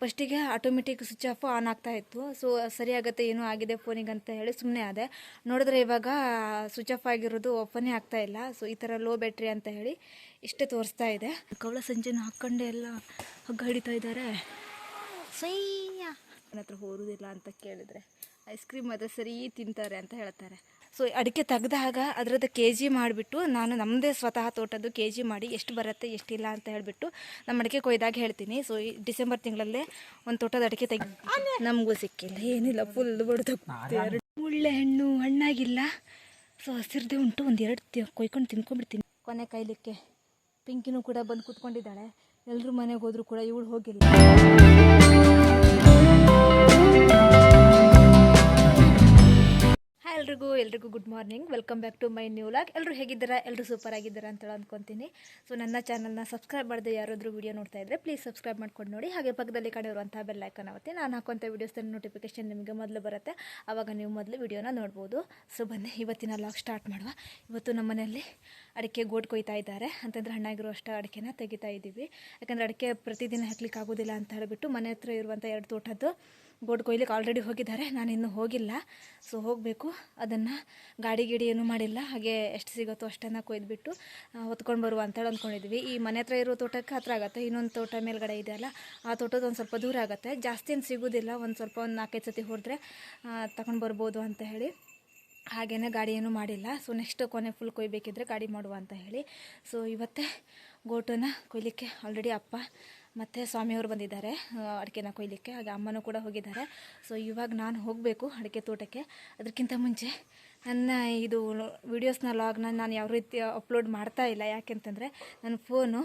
ಫಸ್ಟಿಗೆ automatic switch off on ಆಗ್ತಾ ಇತ್ತು. ಸೊ ಸರಿ ಆಗುತ್ತೆ ಏನೂ ಆಗಿದೆ ಫೋನಿಗೆ ಅಂತ ಹೇಳಿ ಸುಮ್ಮನೆ ಆದೆ. ನೋಡಿದ್ರೆ ಇವಾಗ ಸ್ವಿಚ್ ಆಫ್ ಆಗಿರೋದು ಓಪನೇ ಆಗ್ತಾ ಇಲ್ಲ. ಸೊ ಈ ಥರ ಲೋ ಬ್ಯಾಟ್ರಿ ಅಂತ ಹೇಳಿ ಇಷ್ಟೇ ತೋರಿಸ್ತಾ ಇದೆ. ಕವಳ ಸಂಜೆನ ಹಾಕ್ಕೊಂಡೆ ಎಲ್ಲ ಹಗ್ಗ ಹಿಡಿತಾ ಇದ್ದಾರೆ. ಸೈಯ! ನನ್ನ ಹತ್ರ ಹೋರುವುದಿಲ್ಲ ಅಂತ ಕೇಳಿದರೆ ಐಸ್ ಕ್ರೀಮ್ ಅದೇ ಸರಿ ತಿಂತಾರೆ ಅಂತ ಹೇಳ್ತಾರೆ. ಸೊ ಅಡಿಕೆ ತೆಗೆದಾಗ ಅದರದ್ದು ಕೆ ಜಿ ಮಾಡಿಬಿಟ್ಟು ನಾನು ನಮ್ಮದೇ ಸ್ವತಃ ತೋಟದ್ದು ಕೆ ಜಿ ಮಾಡಿ ಎಷ್ಟು ಬರುತ್ತೆ ಎಷ್ಟಿಲ್ಲ ಅಂತ ಹೇಳಿಬಿಟ್ಟು ನಮ್ಮ ಅಡಿಕೆ ಕೊಯ್ದಾಗ ಹೇಳ್ತೀನಿ. ಸೊ ಈ ಡಿಸೆಂಬರ್ ತಿಂಗಳಲ್ಲೇ ಒಂದು ತೋಟದ ಅಡಿಕೆ ತೆಗಿ ನಮಗೂ ಸಿಕ್ಕಿಲ್ಲ. ಏನಿಲ್ಲ ಫುಲ್ ಬಡ್ದು ಎರಡು ಮುಳ್ಳೆ ಹಣ್ಣು ಹಣ್ಣಾಗಿಲ್ಲ. ಸೊ ಹಸಿರದೆ ಉಂಟು. ಒಂದು ಎರಡು ತಿ ಕೊಯ್ಕೊಂಡು ತಿನ್ಕೊಂಡ್ಬಿಡ್ತೀನಿ. ಕೊನೆ ಕಾಯ್ಲಿಕ್ಕೆ ಪಿಂಕಿನೂ ಕೂಡ ಬಂದು ಕೂತ್ಕೊಂಡಿದ್ದಾಳೆ. ಎಲ್ಲರೂ ಮನೆಗೆ ಹೋದರೂ ಕೂಡ ಇವಳು ಹೋಗಿಲ್ಲ. ಎಲ್ರಿಗೂ ಎಲ್ರಿಗೂ good morning welcome back to my new vlog ಎಲ್ಲರೂ ಹೇಗಿದ್ದೀರಾ? ಎಲ್ಲರೂ ಸೂಪರ್ ಆಗಿದ್ದೀರಾ ಅಂತ ಅಂದ್ಕೊತೀನಿ ಸೊ ನನ್ನ ಚಾನಲ್ನ ಸಬ್ಸ್ಕ್ರೈಬ್ ಮಾಡದೆ ಯಾರಾದರೂ ವೀಡಿಯೋ ನೋಡ್ತಾ ಇದ್ದರೆ ಪ್ಲೀಸ್ ಸಬ್ಸ್ಕ್ರೈಬ್ ಮಾಡ್ಕೊಂಡು ನೋಡಿ. ಹಾಗೆ ಪಕ್ಕದಲ್ಲಿ ಕಡೆ ಇರುವಂಥ ಬೆಲ್ ಐಕನ್ ನಾನು ಹಾಕುವಂಥ ವೀಡಿಯೋಸ್ ನೋಟಿಫಿಕೇಶನ್ ನಿಮಗೆ ಮೊದಲು ಬರುತ್ತೆ. ಆವಾಗ ನೀವು ಮೊದಲು ವೀಡಿಯೋನ ನೋಡ್ಬೋದು. ಸೊ ಬನ್ನಿ, ಇವತ್ತಿನ ಲಾಗ್ ಸ್ಟಾರ್ಟ್ ಮಾಡುವ. ಇವತ್ತು ನಮ್ಮ ಮನೆಯಲ್ಲಿ ಅಡಿಕೆ ಗೋಡ್ ಕೊಯ್ತಾ ಇದ್ದಾರೆ. ಅಂತಂದರೆ ಹಣ್ಣಾಗಿರೋ ಅಷ್ಟು ಅಡಿಕೆನ ತೆಗಿತಾ ಇದ್ದೀವಿ. ಯಾಕಂದರೆ ಅಡಿಕೆ ಪ್ರತಿದಿನ ಹಾಕ್ಲಿಕ್ಕೆ ಆಗೋದಿಲ್ಲ ಅಂತ ಹೇಳಿಬಿಟ್ಟು ಮನೆ ಹತ್ರ ಇರುವಂಥ ಎರಡು ತೋಟದ್ದು ಗೋಡ್ ಕೊಯ್ಲಿಕ್ಕೆ ಆಲ್ರೆಡಿ ಹೋಗಿದ್ದಾರೆ. ನಾನು ಇನ್ನೂ ಹೋಗಿಲ್ಲ. ಸೊ ಹೋಗಬೇಕು. ಅದನ್ನು ಗಾಡಿ ಗಿಡಿ ಏನೂ ಮಾಡಿಲ್ಲ. ಹಾಗೆ ಎಷ್ಟು ಸಿಗುತ್ತೋ ಅಷ್ಟನ್ನು ಕೊಯ್ದುಬಿಟ್ಟು ಹೊತ್ಕೊಂಡು ಬರುವ ಅಂತೇಳಿ ಅಂದ್ಕೊಂಡಿದ್ವಿ. ಈ ಮನೆ ಹತ್ರ ಇರೋ ತೋಟಕ್ಕೆ ಹತ್ರ ಆಗುತ್ತೆ. ಇನ್ನೊಂದು ತೋಟ ಮೇಲ್ಗಡೆ ಇದೆಯಲ್ಲ ಆ ತೋಟದ ಒಂದು ಸ್ವಲ್ಪ ದೂರ ಆಗುತ್ತೆ. ಜಾಸ್ತಿ ಏನು ಸಿಗೋದಿಲ್ಲ. ಒಂದು ಸ್ವಲ್ಪ ಒಂದು ನಾಲ್ಕೈದು ಸತಿ ಹೊಡೆದ್ರೆ ತಗೊಂಡು ಬರ್ಬೋದು ಅಂತ ಹೇಳಿ. ಹಾಗೇನೆ ಗಾಡಿ ಏನೂ ಮಾಡಿಲ್ಲ. ಸೊ ನೆಕ್ಸ್ಟ್ ಕೊನೆ ಫುಲ್ ಕೊಯ್ಬೇಕಿದ್ರೆ ಗಾಡಿ ಮಾಡುವ ಅಂತ ಹೇಳಿ. ಸೊ ಇವತ್ತೇ ಗೋಟನ್ನು ಕೊಯ್ಲಿಕ್ಕೆ ಆಲ್ರೆಡಿ ಅಪ್ಪ ಮತ್ತು ಸ್ವಾಮಿಯವರು ಬಂದಿದ್ದಾರೆ ಅಡಿಕೆನ ಕೊಯ್ಲಿಕ್ಕೆ, ಹಾಗೆ ಅಮ್ಮನೂ ಕೂಡ ಹೋಗಿದ್ದಾರೆ. ಸೊ ಇವಾಗ ನಾನು ಹೋಗಬೇಕು ಅಡಿಕೆ ತೋಟಕ್ಕೆ. ಅದಕ್ಕಿಂತ ಮುಂಚೆ ನನ್ನ ಇದು ವೀಡಿಯೋಸ್ನ ಲಾಗ್ನ ನಾನು ಯಾವ ರೀತಿ ಅಪ್ಲೋಡ್ ಮಾಡ್ತಾ ಇಲ್ಲ. ಯಾಕೆಂತಂದರೆ ನನ್ನ ಫೋನು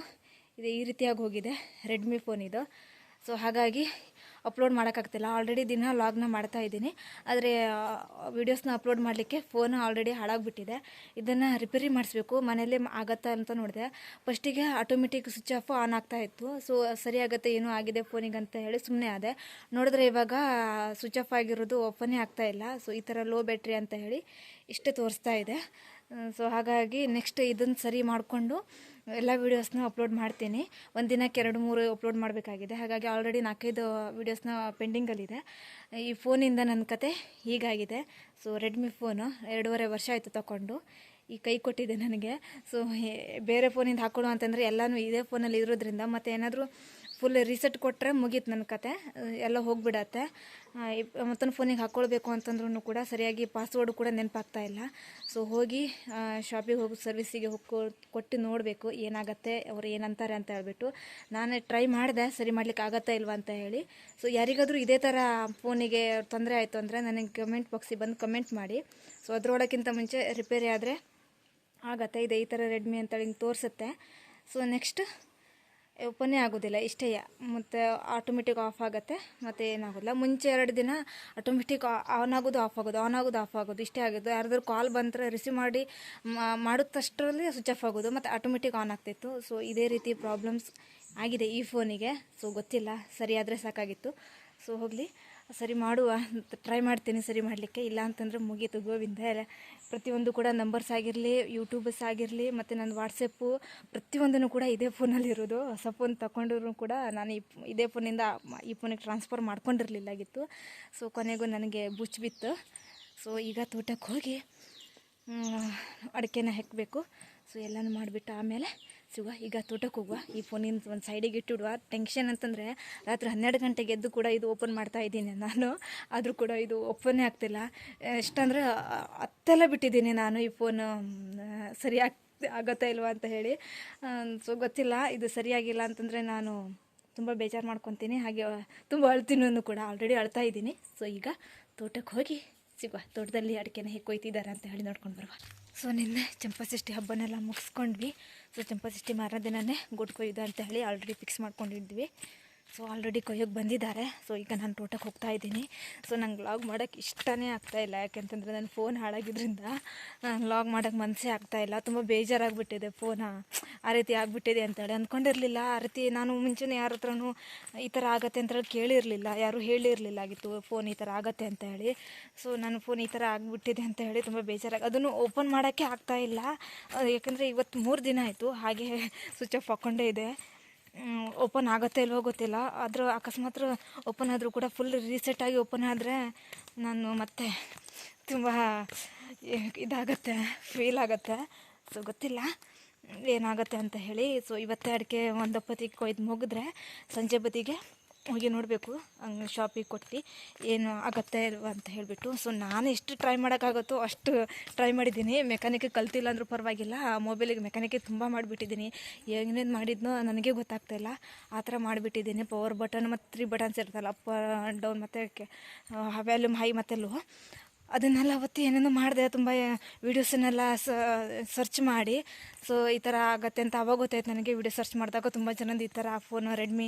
ಇದು ಈ ರೀತಿಯಾಗಿ ಹೋಗಿದೆ. ರೆಡ್ಮಿ ಫೋನ್ ಇದು. ಸೊ ಹಾಗಾಗಿ ಅಪ್ಲೋಡ್ ಮಾಡೋಕ್ಕಾಗ್ತಿಲ್ಲ. ಆಲ್ರೆಡಿ ದಿನ ಲಾಗ್ನ ಮಾಡ್ತಾ ಇದ್ದೀನಿ. ಆದರೆ ವೀಡಿಯೋಸ್ನ ಅಪ್ಲೋಡ್ ಮಾಡಲಿಕ್ಕೆ ಫೋನ್ ಆಲ್ರೆಡಿ ಹಾಳಾಗ್ಬಿಟ್ಟಿದೆ. ಇದನ್ನು ರಿಪೇರಿ ಮಾಡಿಸ್ಬೇಕು. ಮನೇಲಿ ಆಗತ್ತಾ ಅಂತ ನೋಡಿದೆ. ಫಸ್ಟಿಗೆ ಆಟೋಮೆಟಿಕ್ ಸ್ವಿಚ್ ಆಫ್ ಆನ್ ಆಗ್ತಾ ಇತ್ತು. ಸೊ ಸರಿ ಆಗುತ್ತೆ, ಏನೂ ಆಗಿದೆ ಫೋನಿಗೆ ಅಂತ ಹೇಳಿ ಸುಮ್ಮನೆ ಆದೆ. ನೋಡಿದ್ರೆ ಇವಾಗ ಸ್ವಿಚ್ ಆಫ್ ಆಗಿರೋದು ಓಪನೇ ಆಗ್ತಾ ಇಲ್ಲ. ಸೊ ಈ ಥರ ಲೋ ಬ್ಯಾಟ್ರಿ ಅಂತ ಹೇಳಿ ಇಷ್ಟೇ ತೋರಿಸ್ತಾ ಇದೆ. ಸೊ ಹಾಗಾಗಿ ನೆಕ್ಸ್ಟ್ ಇದನ್ನು ಸರಿ ಮಾಡಿಕೊಂಡು ಎಲ್ಲ ವೀಡಿಯೋಸ್ನ ಅಪ್ಲೋಡ್ ಮಾಡ್ತೀನಿ. ಒಂದು ದಿನಕ್ಕೆ ಎರಡು, ಮೂರು ಅಪ್ಲೋಡ್ ಮಾಡಬೇಕಾಗಿದೆ. ಹಾಗಾಗಿ ಆಲ್ರೆಡಿ ನಾಲ್ಕೈದು ವೀಡಿಯೋಸ್ನ ಪೆಂಡಿಂಗಲ್ಲಿದೆ ಈ ಫೋನಿಂದ ನನ್ನ ಕತೆ ಹೀಗಾಗಿದೆ. ಸೊ ರೆಡ್ಮಿ ಫೋನು ಎರಡೂವರೆ ವರ್ಷ ಆಯಿತು ತಗೊಂಡು ಈ ಕೈ ಕೊಟ್ಟಿದೆ ನನಗೆ. ಸೊ ಬೇರೆ ಫೋನಿಂದ ಹಾಕೊಳ್ಳು ಅಂತಂದರೆ ಎಲ್ಲನೂ ಇದೇ ಫೋನಲ್ಲಿ ಇರೋದ್ರಿಂದ ಮತ್ತು ಏನಾದರೂ ಫುಲ್ ರೀಸೆಟ್ ಕೊಟ್ಟರೆ ಮುಗೀತು ನನ್ನ ಕತೆ. ಎಲ್ಲ ಹೋಗಿಬಿಡತ್ತೆ. ಮತ್ತೊಂದು ಫೋನಿಗೆ ಹಾಕ್ಕೊಳ್ಬೇಕು ಅಂತಂದ್ರೂ ಕೂಡ ಸರಿಯಾಗಿ ಪಾಸ್ವರ್ಡ್ ಕೂಡ ನೆನಪಾಗ್ತಾ ಇಲ್ಲ. ಸೊ ಹೋಗಿ ಶಾಪಿಗೆ ಹೋಗಿ ಸರ್ವಿಸಿಗೆ ಹೋಗಿ ಕೊಟ್ಟು ನೋಡಬೇಕು ಏನಾಗತ್ತೆ, ಅವ್ರು ಏನಂತಾರೆ ಅಂತ ಹೇಳ್ಬಿಟ್ಟು. ನಾನು ಟ್ರೈ ಮಾಡಿದೆ, ಸರಿ ಮಾಡ್ಲಿಕ್ಕೆ ಆಗತ್ತಾ ಇಲ್ವಾ ಅಂತ ಹೇಳಿ. ಸೊ ಯಾರಿಗಾದರೂ ಇದೇ ಥರ ಫೋನಿಗೆ ತೊಂದರೆ ಆಯಿತು ಅಂದರೆ ನನಗೆ ಕಮೆಂಟ್ ಬಾಕ್ಸಿಗೆ ಬಂದು ಕಮೆಂಟ್ ಮಾಡಿ. ಸೊ ಅದರೊಳಕ್ಕಿಂತ ಮುಂಚೆ ರಿಪೇರಿ ಆದರೆ ಆಗತ್ತೆ, ಇದೆ ಈ ಥರ ರೆಡ್ಮಿ ಅಂತೇಳಿ ಹಿಂಗೆ ತೋರಿಸುತ್ತೆ. ಸೊ ನೆಕ್ಸ್ಟ್ ಓಪನ್ನೇ ಆಗೋದಿಲ್ಲ, ಇಷ್ಟೇ ಮತ್ತು ಆಟೋಮೆಟಿಕ್ ಆಫ್ ಆಗುತ್ತೆ, ಮತ್ತು ಏನಾಗೋದಿಲ್ಲ. ಮುಂಚೆ ಎರಡು ದಿನ ಆಟೋಮೆಟಿಕ್ ಆನ್ ಆಗೋದು ಆಫ್ ಆಗೋದು ಆನ್ ಆಗೋದು ಆಫ್ ಆಗೋದು, ಇಷ್ಟೇ ಆಗೋದು. ಯಾರಾದರೂ ಕಾಲ್ ಬಂದರೆ ರಿಸೀವ್ ಮಾಡಿ ಮಾಡುತ್ತಷ್ಟರಲ್ಲಿ ಸ್ವಿಚ್ ಆಫ್ ಆಗೋದು, ಮತ್ತು ಆಟೋಮೆಟಿಕ್ ಆನ್ ಆಗ್ತಿತ್ತು. ಸೊ ಇದೇ ರೀತಿ ಪ್ರಾಬ್ಲಮ್ಸ್ ಆಗಿದೆ ಈ ಫೋನಿಗೆ ಸೊ ಗೊತ್ತಿಲ್ಲ, ಸರಿಯಾದರೆ ಸಾಕಾಗಿತ್ತು. ಸೊ ಹೋಗಲಿ. ಸರಿ ಮಾಡುವ ಟ್ರೈ ಮಾಡ್ತೀನಿ, ಸರಿ ಮಾಡಲಿಕ್ಕೆ. ಇಲ್ಲ ಅಂತಂದರೆ ಮುಗೀತು, ಗೋವಿಂದ. ಎಲ್ಲ ಪ್ರತಿಯೊಂದು ಕೂಡ ನಂಬರ್ಸ್ ಆಗಿರಲಿ ಯೂಟ್ಯೂಬಸ್ ಆಗಿರಲಿ, ಮತ್ತು ನನ್ನ ವಾಟ್ಸಪ್ಪು ಪ್ರತಿಯೊಂದನ್ನು ಕೂಡ ಇದೇ ಫೋನಲ್ಲಿರೋದು ಹೊಸ ಫೋನ್ ತಗೊಂಡ್ರು ಕೂಡ ನಾನು ಈ ಇದೇ ಫೋನಿಂದ ಈ ಫೋನಿಗೆ ಟ್ರಾನ್ಸ್ಫರ್ ಮಾಡ್ಕೊಂಡಿರಲಿಲ್ಲಾಗಿತ್ತು. ಸೊ ಕೊನೆಗೂ ನನಗೆ ಬುಚ್ಚಿ ಬಿತ್ತು. ಸೊ ಈಗ ತೋಟಕ್ಕೆ ಹೋಗಿ ಅಡಿಕೆನ ಹೆಕ್ಕಬೇಕು ಸೊ ಎಲ್ಲನೂ ಮಾಡಿಬಿಟ್ಟು ಆಮೇಲೆ ಸಿಗುವ ಈಗ ತೋಟಕ್ಕೆ ಹೋಗುವ ಈ ಫೋನಿಂದ ಒಂದು ಸೈಡಿಗೆ ಇಟ್ಟಿಡುವ. ಟೆನ್ಷನ್ ಅಂತಂದರೆ ರಾತ್ರಿ ಹನ್ನೆರಡು ಗಂಟೆಗೆ ಎದ್ದು ಕೂಡ ಇದು ಓಪನ್ ಮಾಡ್ತಾ ಇದ್ದೀನಿ ನಾನು. ಆದರೂ ಕೂಡ ಇದು ಓಪನ್ನೇ ಆಗ್ತಿಲ್ಲ. ಎಷ್ಟಂದರೆ ಹತ್ತೆಲ್ಲ ಬಿಟ್ಟಿದ್ದೀನಿ ನಾನು ಈ ಫೋನ್ ಸರಿಯಾಗಿ ಆಗುತ್ತಾ ಆಗತ್ತಾ ಇಲ್ವಾ ಅಂತ ಹೇಳಿ. ಸೊ ಗೊತ್ತಿಲ್ಲ, ಇದು ಸರಿಯಾಗಿಲ್ಲ ಅಂತಂದರೆ ನಾನು ತುಂಬ ಬೇಜಾರು ಮಾಡ್ಕೊತೀನಿ. ಹಾಗೆ, ತುಂಬ ಅಳ್ತೀನೂ ಕೂಡ ಆಲ್ರೆಡಿ ಅಳ್ತಾ ಇದ್ದೀನಿ. ಸೊ ಈಗ ತೋಟಕ್ಕೆ ಹೋಗಿ ಸಿಗುವ. ತೋಟದಲ್ಲಿ ಅಡಿಕೆನ ಹೇಗೆ ಕೊಯ್ತಿದ್ದಾರೆ ಅಂತ ಹೇಳಿ ನೋಡ್ಕೊಂಡು ಬರುವ. ಸೊ ನಿನ್ನೆ ಚಂಪಾಷಷ್ಠಿ ಹಬ್ಬನೆಲ್ಲ ಮುಗಿಸ್ಕೊಂಡ್ವಿ. ಸೊ ಚಂಪಾಷಷ್ಠಿ ಮಾರನೇ ದಿನವೇ ಕೊಯ್ದು ಅಂತ ಹೇಳಿ ಆಲ್ರೆಡಿ ಫಿಕ್ಸ್ ಮಾಡ್ಕೊಂಡಿದ್ವಿ. ಸೊ ಆಲ್ರೆಡಿ ಕೊಯ್ಯೋಕ್ಕೆ ಬಂದಿದ್ದಾರೆ. ಸೊ ಈಗ ನಾನು ತೋಟಕ್ಕೆ ಹೋಗ್ತಾ ಇದ್ದೀನಿ. ಸೊ ನಂಗೆ ಲಾಗ್ ಮಾಡೋಕ್ಕೆ ಇಷ್ಟನೇ ಇಲ್ಲ. ಯಾಕೆಂತಂದರೆ ನನ್ನ ಫೋನ್ ಹಾಳಾಗಿದ್ದರಿಂದ ನಾನು ಲಾಗ್ ಮಾಡೋಕ್ಕೆ ಮನಸ್ಸೇ ಇಲ್ಲ. ತುಂಬ ಬೇಜಾರಾಗ್ಬಿಟ್ಟಿದೆ ಫೋನ ಆ. ರೀತಿ ಆಗಿಬಿಟ್ಟಿದೆ ಅಂತೇಳಿ ಅಂದ್ಕೊಂಡಿರಲಿಲ್ಲ ಆ ರೀತಿ ನಾನು ಮುಂಚೆನೇ ಯಾರ ಹತ್ರನೂ ಈ ಥರ ಆಗತ್ತೆ ಅಂತೇಳಿ ಕೇಳಿರಲಿಲ್ಲ. ಯಾರೂ ಹೇಳಿರಲಿಲ್ಲ ಆಗಿತ್ತು ಫೋನ್ ಈ ಥರ ಆಗತ್ತೆ ಅಂತ ಹೇಳಿ. ಸೊ ನನ್ನ ಫೋನ್ ಈ ಥರ ಆಗಿಬಿಟ್ಟಿದೆ ಅಂತ ಹೇಳಿ ತುಂಬ ಬೇಜಾರಾಗಿ, ಅದನ್ನು ಓಪನ್ ಮಾಡೋಕ್ಕೆ ಆಗ್ತಾ ಇಲ್ಲ. ಅದು ಯಾಕಂದರೆ ಇವತ್ತು ಮೂರು ದಿನ ಆಯಿತು. ಹಾಗೆ ಸ್ವಿಚ್ ಆಫ್ ಹಾಕ್ಕೊಂಡೇ ಇದೆ. ಓಪನ್ ಆಗುತ್ತೆ ಇಲ್ವೋ ಗೊತ್ತಿಲ್ಲ. ಆದರೂ ಅಕಸ್ಮಾತ್ ಓಪನ್ ಆದರೂ ಕೂಡ ಫುಲ್ ರೀಸೆಟ್ ಆಗಿ ಓಪನ್ ಆದರೆ ನಾನು ಮತ್ತೆ ತುಂಬ ಇದಾಗತ್ತೆ ಫೀಲ್ ಆಗುತ್ತೆ. ಸೊ ಗೊತ್ತಿಲ್ಲ. ಏನಾಗುತ್ತೆ ಅಂತ ಹೇಳಿ. ಸೊ ಇವತ್ತೇ ಅಡಿಕೆ ಒಂದು ಹೊತ್ತಿಗೆ ಕೊಯ್ದು ಮುಗಿದ್ರೆ ಸಂಜೆ ಬದಿಗೆ ಹೋಗಿ ನೋಡಬೇಕು. ಹಂಗೆ ಶಾಪಿಗೆ ಕೊಟ್ಟು ಏನು ಆಗತ್ತೆ ಇಲ್ವಾ ಅಂತ ಹೇಳಿಬಿಟ್ಟು. ಸೊ ನಾನು ಎಷ್ಟು ಟ್ರೈ ಮಾಡೋಕ್ಕಾಗುತ್ತೋ ಅಷ್ಟು ಟ್ರೈ ಮಾಡಿದ್ದೀನಿ. ಮೆಕ್ಯಾನಿಕ್ ಕಲ್ತಿಲ್ಲ ಅಂದರೂ ಪರವಾಗಿಲ್ಲ. ಆ ಮೊಬೈಲಿಗೆ ಮೆಕ್ಯಾನಿಕ್ ತುಂಬ ಮಾಡಿಬಿಟ್ಟಿದ್ದೀನಿ. ಏನೇನು ಮಾಡಿದ್ನೋ ನನಗೆ ಗೊತ್ತಾಗ್ತಾಯಿಲ್ಲ ಆ ಥರ ಮಾಡಿಬಿಟ್ಟಿದ್ದೀನಿ. ಪವರ್ ಬಟನ್ ಮತ್ತು ತ್ರೀ ಬಟನ್ಸ್ ಇರ್ತಲ್ಲ. ಅಪ್ ಡೌನ್ ಮತ್ತು ವ್ಯಾಲ್ಯೂಮ್ ಹೈ ಮತ್ತೆ ಲೋ ಅದನ್ನೆಲ್ಲ ಅವತ್ತು ಏನೇನೋ ಮಾಡಿದೆ, ತುಂಬ ವೀಡಿಯೋಸನ್ನೆಲ್ಲ ಸರ್ಚ್ ಮಾಡಿ. ಸೊ ಈ ಥರ ಆಗತ್ತೆ ಅಂತ ಅವಾಗ ಗೊತ್ತಾಯ್ತು ನನಗೆ. ವೀಡಿಯೋ ಸರ್ಚ್ ಮಾಡಿದಾಗ ತುಂಬ ಜನದ ಈ ಥರ ಫೋನ್ ರೆಡ್ಮಿ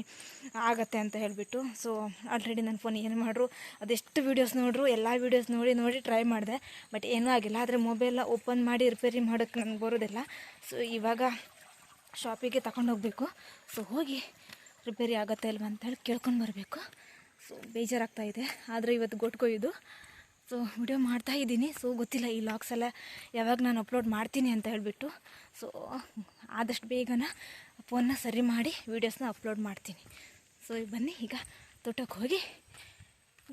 ಆಗತ್ತೆ ಅಂತ ಹೇಳಿಬಿಟ್ಟು. ಸೊ ಆಲ್ರೆಡಿ ನನ್ನ ಫೋನ್ ಏನು ಮಾಡ್ರು, ಅದೆಷ್ಟು ವೀಡಿಯೋಸ್ ನೋಡ್ರು, ಎಲ್ಲ ವೀಡಿಯೋಸ್ ನೋಡಿ ನೋಡಿ ಟ್ರೈ ಮಾಡಿದೆ. ಬಟ್ ಏನೂ ಆಗಿಲ್ಲ. ಆದರೆ ಮೊಬೈಲ್ನ ಓಪನ್ ಮಾಡಿ ರಿಪೇರಿ ಮಾಡೋಕ್ಕೆ ನನಗೆ ಬರೋದಿಲ್ಲ. ಸೊ ಇವಾಗ ಶಾಪಿಗೆ ತಗೊಂಡು ಹೋಗಬೇಕು. ಸೊ ಹೋಗಿ ರಿಪೇರಿ ಆಗುತ್ತೆ ಅಂತ ಹೇಳಿ ಕೇಳ್ಕೊಂಡು ಬರಬೇಕು. ಸೊ ಬೇಜಾರಾಗ್ತಾ ಇದೆ. ಆದರೆ ಇವತ್ತು ಗೊಟ್ಕೊಯ್ದು ಸೊ ವಿಡಿಯೋ ಮಾಡ್ತಾ ಇದ್ದೀನಿ. ಸೊ ಗೊತ್ತಿಲ್ಲ, ಈ ಲಾಗ್ಸ್ ಎಲ್ಲ ಯಾವಾಗ ನಾನು ಅಪ್ಲೋಡ್ ಮಾಡ್ತೀನಿ ಅಂತ ಹೇಳಿಬಿಟ್ಟು. ಸೊ ಆದಷ್ಟು ಬೇಗನ ಫೋನ್ನ ಸರಿ ಮಾಡಿ ವೀಡಿಯೋಸ್ನ ಅಪ್ಲೋಡ್ ಮಾಡ್ತೀನಿ. ಸೊ ಬನ್ನಿ, ಈಗ ತೋಟಕ್ಕೆ ಹೋಗಿ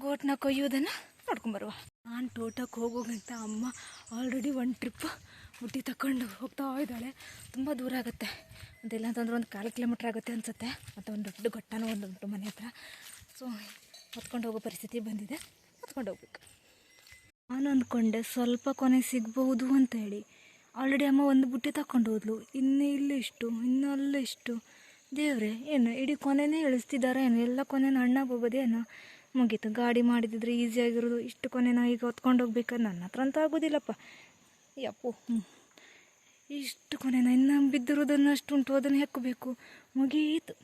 ಗೋಟ್ನ ಕೊಯ್ಯೋದನ್ನು ನೋಡ್ಕೊಂಬರುವ ನಾನು ತೋಟಕ್ಕೆ ಹೋಗೋಗಂತ ಅಮ್ಮ ಆಲ್ರೆಡಿ ಒಂದು ಟ್ರಿಪ್ ಬುಟ್ಟಿ ತಗೊಂಡು ಹೋಗ್ತಾ ಇದ್ದಾಳೆ. ತುಂಬ ದೂರ ಆಗುತ್ತೆ. ಅದೆಲ್ಲ ಅಂತಂದ್ರೆ ಒಂದು ಕಾಲು ಕಿಲೋಮೀಟ್ರ್ ಆಗುತ್ತೆ ಅನಿಸುತ್ತೆ. ಮತ್ತು ಒಂದು ದೊಡ್ಡ ಘಟ್ಟನೂ ಒಂದು ಉಂಟು ಮನೆ ಹತ್ರ. ಸೊ ಹೊತ್ಕೊಂಡು ಹೋಗೋ ಪರಿಸ್ಥಿತಿ ಬಂದಿದೆ. ಹೊತ್ಕೊಂಡು ಹೋಗ್ಬೇಕು. ನಾನು ಅಂದ್ಕೊಂಡೆ, ಸ್ವಲ್ಪ ಕೊನೆ ಸಿಗಬಹುದು ಅಂತ ಹೇಳಿ. ಆಲ್ರೆಡಿ ಅಮ್ಮ ಒಂದು ಬುಟ್ಟಿ ತಗೊಂಡು ಹೋದ್ಲು. ಇನ್ನು ಇಲ್ಲಿ ಇಷ್ಟು, ಇನ್ನು ಅಲ್ಲಿಷ್ಟು ದೇವ್ರೆ, ಏನು, ಇಡೀ ಕೊನೆನೇ ಇಳಿಸ್ತಿದ್ದಾರೆ ಏನು? ಎಲ್ಲ ಕೊನೆನ ಅಣ್ಣ ಹೋಗೋದೇನು ಮುಗೀತು. ಗಾಡಿ ಮಾಡಿದಿದ್ರೆ ಈಸಿಯಾಗಿರೋದು ಇಷ್ಟು ಕೊನೆನ ಈಗ ಹೊತ್ಕೊಂಡು ಹೋಗ್ಬೇಕಾದ್ರೆ ನನ್ನ ಹತ್ರ ಅಂತ ಆಗೋದಿಲ್ಲಪ್ಪ. ಯಪ್ಪು ಇಷ್ಟು ಕೊನೆನ ಇನ್ನು ಬಿದ್ದಿರೋದನ್ನು ಅಷ್ಟು ಉಂಟು, ಅದನ್ನು ಹೆಕ್ಕಬೇಕು ಮುಗೀತು.